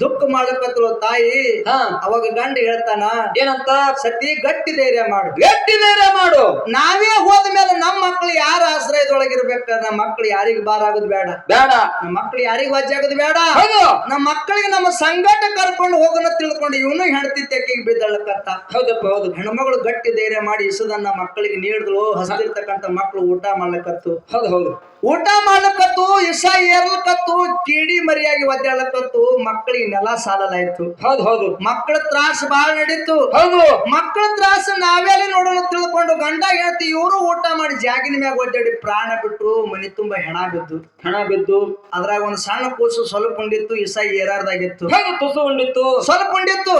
ದುಃಖ ಮಾಡ್ಲಕತ್ತಳು ತಾಯಿ ಹಾ! ಅವಾಗ ಗಂಡ ಹೇಳ್ತಾನ ಏನಂತ? ಸತಿ ಗಟ್ಟಿ ಧೈರ್ಯ ಮಾಡು. ಗಟ್ಟಿ ಧೈರ್ಯ ಮಾಡು. ನಾವೇ ಹೋದ ಮೇಲೆ ನಮ್ಮ ಮಕ್ಕಳು ಯಾರ ಆಶ್ರಯದೊಳಗಿರ್ಬೇಕು? ನಮ್ಮ ಮಕ್ಕಳು ಯಾರಿಗ ಬಾರ ಆಗುದು ಬೇಡ. ಬೇಡ. ನಮ್ಮ ಮಕ್ಕಳು ಯಾರಿಗ ಆಗೋದು ಬೇಡ. ಹೌದು. ನಮ್ಮ ಮಕ್ಕಳಿಗೆ ನಮ್ಮ ಸಂಘಟ ಕರ್ಕೊಂಡು ಹೋಗೋಣ ತಿಳ್ಕೊಂಡು ಇವನು ಹೆಂಡತಿ ತೆಕ್ಕಿಗೆ ಬಿದ್ದಳಕತ್ತ ಹೌದಪ್ಪ ಹೌದು. ಹೆಣ್ಮಗಳು ಗಟ್ಟಿ ಧೈರ್ಯ ಮಾಡಿ ಇಸದನ್ನ ಮಕ್ಕಳಿಗೆ ನೀಡಿದ್ಲು ಹಸಿರ್ತಕ್ಕಂಥ ಮಕ್ಕಳು ಊಟ ಮಾಡ್ಲಕತ್ತು. ಹೌದು ಹೌದು. ಊಟ ಮಾಡ್ಲಕತ್ತು ಇಸ ಏರ್ಲಕತ್ತು ಕಿಡಿ ಮರಿಯಾಗಿ ಒದ್ದಾಡ್ಲಕತ್ತು ಮಕ್ಕಳಿಗೆ ನೆಲ ಸಾಲಲಾಯ್ತು ಹೌದು ಹೌದು. ಮಕ್ಕಳ ತ್ರಾಸ ಬಾಳ ನಡೀತು. ಹೌದು. ಮಕ್ಕಳ ತ್ರಾಸ ನಾವೆಲ್ಲ ನೋಡೋಣ ತಿಳ್ಕೊಂಡು ಗಂಡ ಹೇಳ್ತಿ ಇವರು ಊಟ ಮಾಡಿ ಜಾಗಿನ ಮ್ಯಾಗ ಒದ್ದಾಡಿ ಪ್ರಾಣ ಬಿಟ್ರು ಮನಿ ತುಂಬಾ ಹೆಣ ಬಿದ್ದು. ಹೆಣ ಬಿದ್ದು. ಅದ್ರಾಗ ಒಂದ್ ಸಣ್ಣ ಕೂಸು ಸ್ವಲ್ಪ ಉಂಡಿತ್ತು ಇಸ ಏರಾರ್ದಾಗಿತ್ತು ಹೌದು ತುಸು ಉಂಡಿತ್ತು. ಸ್ವಲ್ಪ ಉಂಡಿತ್ತು.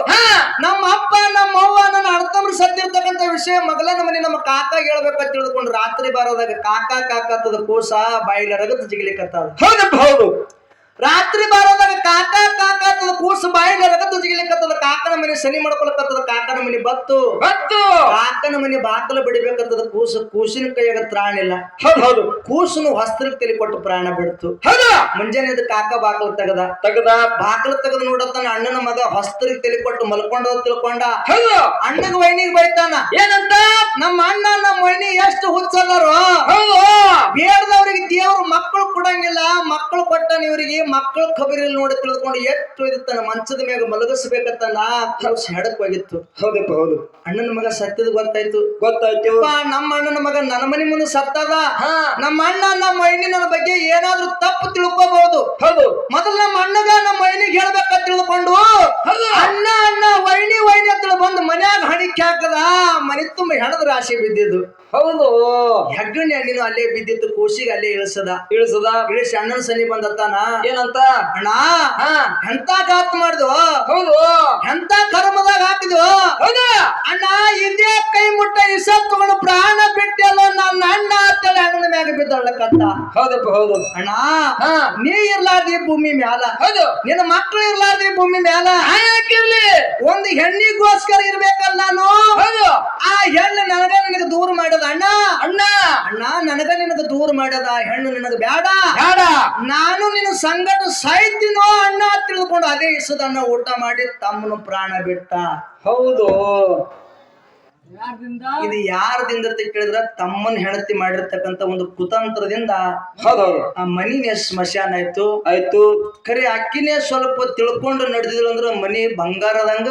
ನಮ್ಮ ಅಪ್ಪ ನಮ್ಮ ಸತ್ತಿರ್ತಕ್ಕಂಥ ವಿಷಯ ಮಗಲನ ಮನೆ ನಮ್ಮ ಕಾಕ ಹೇಳ್ಬೇಕಂತ ತಿಳಿದುಕೊಂಡು ರಾತ್ರಿ ಬರೋದಾಗ ಕಾಕ ಕಾಕತ್ತದ ಕೂಸ ರಗತ್ ಜಿಗಿಲಿಕತ್ತದ ಹೌದಪ್ಪ ಹೌದು. ರಾತ್ರಿ ಬಾರದಾಗ ಕಾಕ ಕಾಕ ಕೂಸು ಬಾಯಿ ರಗತ್ ಜಿಗಿಲಿಕತ್ತದ ಕಾಕನ ಮನೆ ಸನಿ ಮಾಡ್ಕೊಳಕತ್ತದ. ಕಾಕನ ಮನೆ ಬತ್ತು. ಬತ್ತು. ಕಾಕನ ಮನೆ ಬಾಕಲು ಬಿಡಿಬೇಕಂತದ ಕೂಸು ಕೂಸಿನ ಕೈಯಾಗ ತ್ರಾಣಿಲ್ಲ ಹೌದು ಹೌದು. ಕೂಸನು ವಸ್ತ್ರಕ್ಕೆ ತಲೆ ಕೊಟ್ಟು ಪ್ರಾಣ ಬಿಡ್ತು. ಹೌದು. ಮುಂಜಾನೆ ಅದು ಕಾಕ ಬಾಕಲು ತೆಗದ. ತೆಗದ. ಬಾಕಲು ತೆಗೆದು ನೋಡತ್ತಾನ ಅಣ್ಣನ ಮಗ ಹೊಸ್ತ್ರಿಗೆ ತಲೆ ಕೊಟ್ಟು ಮಲ್ಕೊಂಡ ತಿಳ್ಕೊಂಡ. ಹೌದು. ಅಣ್ಣಗ ವೈನಿಗೆ ಬೈತಾನ. ಏನಂತ? ನಮ್ಮ ಅಣ್ಣ ನಮ್ಮ ವೈನಿ ಎಷ್ಟು ಹುಚ್ಚಲ್ಲರು. ಹೌದು. ಬೇಡದವ್ರಿಗೆ ದೇವ್ರು ಮಕ್ಕಳು ಕೊಡಂಗಿಲ್ಲ. ಮಕ್ಕಳು ಕೊಟ್ಟಾನ ಇವರಿಗೆ ಮಕ್ಕಳ ಖಬರಿಯಲ್ಲಿ ನೋಡಿ ತಿಳಿದುಕೊಂಡು ಎಷ್ಟು ಒಯ್ದಿತ್ತಾನ ಮಂಚದ ಮ್ಯಾಗ ಮಲಗಿಸ್ಬೇಕಂತ ನಾ ಕೂಸ್ ಹೆಡಕ್ ಹೋಗಿತ್ತು. ಹೌದಪ್ಪ ಹೌದು. ಅಣ್ಣನ ಮಗ ಸತ್ಯದ ಗೊತ್ತಾಯ್ತು. ಗೊತ್ತಾಯ್ತು. ನಮ್ಮ ಅಣ್ಣನ ಮಗ ನನ್ನ ಮನೆ ಮುಂದೆ ಸತ್ತದ. ನಮ್ಮ ಅಣ್ಣ ನಮ್ಮ ಅಣ್ಣಿನ ಬಗ್ಗೆ ಏನಾದ್ರೂ ತಪ್ಪು ತಿಳ್ಕೋಬಹುದು. ಹೌದು. ಮೊದಲು ನಮ್ಮ ಅಣ್ಣಗ ನಮ್ಮ ಅಣ್ಣಿಗೆ ಹೇಳ್ಬೇಕ ತಿಳ್ಕೊಂಡು ಅಣ್ಣ ಅಣ್ಣ ವೈಣಿ ವೈಣಿ ಅಂತ ಬಂದು ಮನ್ಯಾಗ ಹಣಿಕೆ ಹಾಕದ. ಮನೆ ತುಂಬ ಹೆಣದ ರಾಶಿ ಬಿದ್ದಿದ್ದು. ಹೌದು. ಹೆಗ್ಗಣ್ಣ ಹಣ್ಣಿನ ಅಲ್ಲೇ ಬಿದ್ದಿತ್ತು ಕೂಸಿಗೆ ಅಲ್ಲೇ ಇಳಿಸದ. ಇಳಿಸದ? ಇಳಿಸಿ ಅಣ್ಣನ ಸನಿ ಬಂದತ್ತಾನ? ಏನಂತ? ಅಣ್ಣ ಎಂತ ಗಾತ್ ಮಾಡ್ದು? ಹೌದು. ಎಂತ ಕರ್ಮದಾಗ ಹಾಕಿದ್ವು? ಹೌದು. ಅಣ್ಣ ಇದೇ ಕೈ ಮುಟ್ಟ ಇಸ ತಗೊಂಡು ಪ್ರಾಣ ಬಿಟ್ಟಲ್ಲ ನನ್ನ ಅಣ್ಣ ಅಂತೇಳಿ ಅಣ್ಣನ ಮ್ಯಾಗ ಬಿದ್ದಳ್ಳಕತ್ತ ಹೌದಪ್ಪ ಹೌದು. ಅಣ್ಣ ಹಾ. ನೀ ಇರ್ಲಾರ್ದಿ ಭೂಮಿ ಮ್ಯಾಲ. ಹೌದು. ನಿನ್ನ ಮಕ್ಕಳು ಇರ್ಲಾರ್ದಿ ಭೂಮಿ ಮ್ಯಾಲ. ಹಾಕಿ ಯಾಕಿರ್ಲಿ ಒಂದು ಹೆಣ್ಣಿಗೋಸ್ಕರ ಇರ್ಬೇಕಲ್ಲ ನಾನು. ಹೌದು. ಆ ಹೆಣ್ಣು ನನಗ ನಿನಗೆ ದೂರ ಮಾಡ್ಯದ ಅಣ್ಣ. ಅಣ್ಣ. ಅಣ್ಣ ನನಗ ನಿನಗ ದೂರ ಮಾಡದ ಹೆಣ್ಣು ನಿನಗ ಬೇಡ ಬೇಡ ನಾನು ನಿನ್ನ ಸಂಗಡ ಸಾಯ್ತೀನೋ ಅಣ್ಣ ತಿಳ್ಕೊಂಡು ಅದೇ ಇಸದ ಅಣ್ಣ ಊಟ ಮಾಡಿ ತಮ್ಮನು ಪ್ರಾಣ ಬಿಟ್ಟ. ಹೌದು. ಇದು ಯಾರದಿಂದ ಕೇಳಿದ್ರ ತಮ್ಮನ್ ಹೆಣತಿ ಮಾಡಿರ್ತಕ್ಕಂತ ಒಂದು ಕುತಂತ್ರದಿಂದ. ಆ ಮನಿನೇ ಸ್ಮಶಾನ ಆಯ್ತು. ಆಯ್ತು. ಕರೆ ಅಕ್ಕಿನೇ ಸ್ವಲ್ಪ ತಿಳ್ಕೊಂಡು ನಡೆದಿದ್ರು ಅಂದ್ರ ಮನಿ ಬಂಗಾರದಂಗ.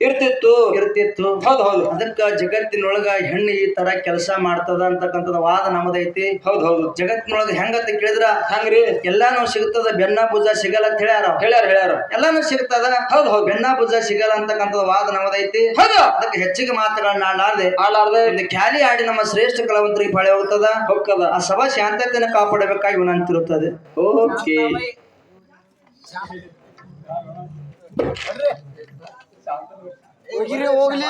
ಇರ್ತಿತ್ತು. ಇರ್ತಿತ್ತು. ಹೌದು ಹೌದು. ಅದಕ್ಕ ಜಗತ್ತಿನೊಳಗ ಹೆಣ್ಣು ಈ ತರ ಕೆಲಸ ಮಾಡ್ತದ ಅಂತಕ್ಕಂಥದ್ದು ವಾದ ನಮ್ಮದೈತಿ. ಹೌದು ಹೌದು. ಜಗತ್ತಿನೊಳಗ ಹೆಂಗಂತ ಕೇಳಿದ್ರ? ಹಂಗ್ರಿ. ಎಲ್ಲಾನು ಸಿಗ್ತದ ಬೆನ್ನ ಭುಜ ಸಿಗಲ್ಲ ಅಂತ ಹೇಳ್ಯಾರ ಹೇಳ್ಯಾರ ಹೇಳ್ಯಾರ. ಎಲ್ಲಾನು ಸಿಗ್ತದ? ಹೌದು ಹೌದು. ಬೆನ್ನ ಭುಜ ಸಿಗಲ್ಲ ಅಂತಕ್ಕಂಥದ್ದು ವಾದ ನಮ್ಮದೈತಿ. ಹೌದು. ಅದಕ್ಕೆ ಹೆಚ್ಚಿಗೆ ಮಾತುಗಳನ್ನ ಆಡಲಾರ್ದೆ. ಆಡಲಾರ್ದೆ. ಇಲ್ಲಿ ಖ್ಯಾಲಿ ಆಡಿ ನಮ್ಮ ಶ್ರೇಷ್ಠ ಕಲಾವಂತರಿಗೆ ಬಾಳೆ ಹೋಗ್ತದ? ಹೊಕ್ಕದ ಆ ಸಭಾ ಶಾಂತತೆಯನ್ನು ಕಾಪಾಡಬೇಕಾಗಿ ವಿನಂತಿರುತ್ತದೆ ಓಕೆ. ಹೋಗಿರಿ ಹೋಗ್ಲಿ.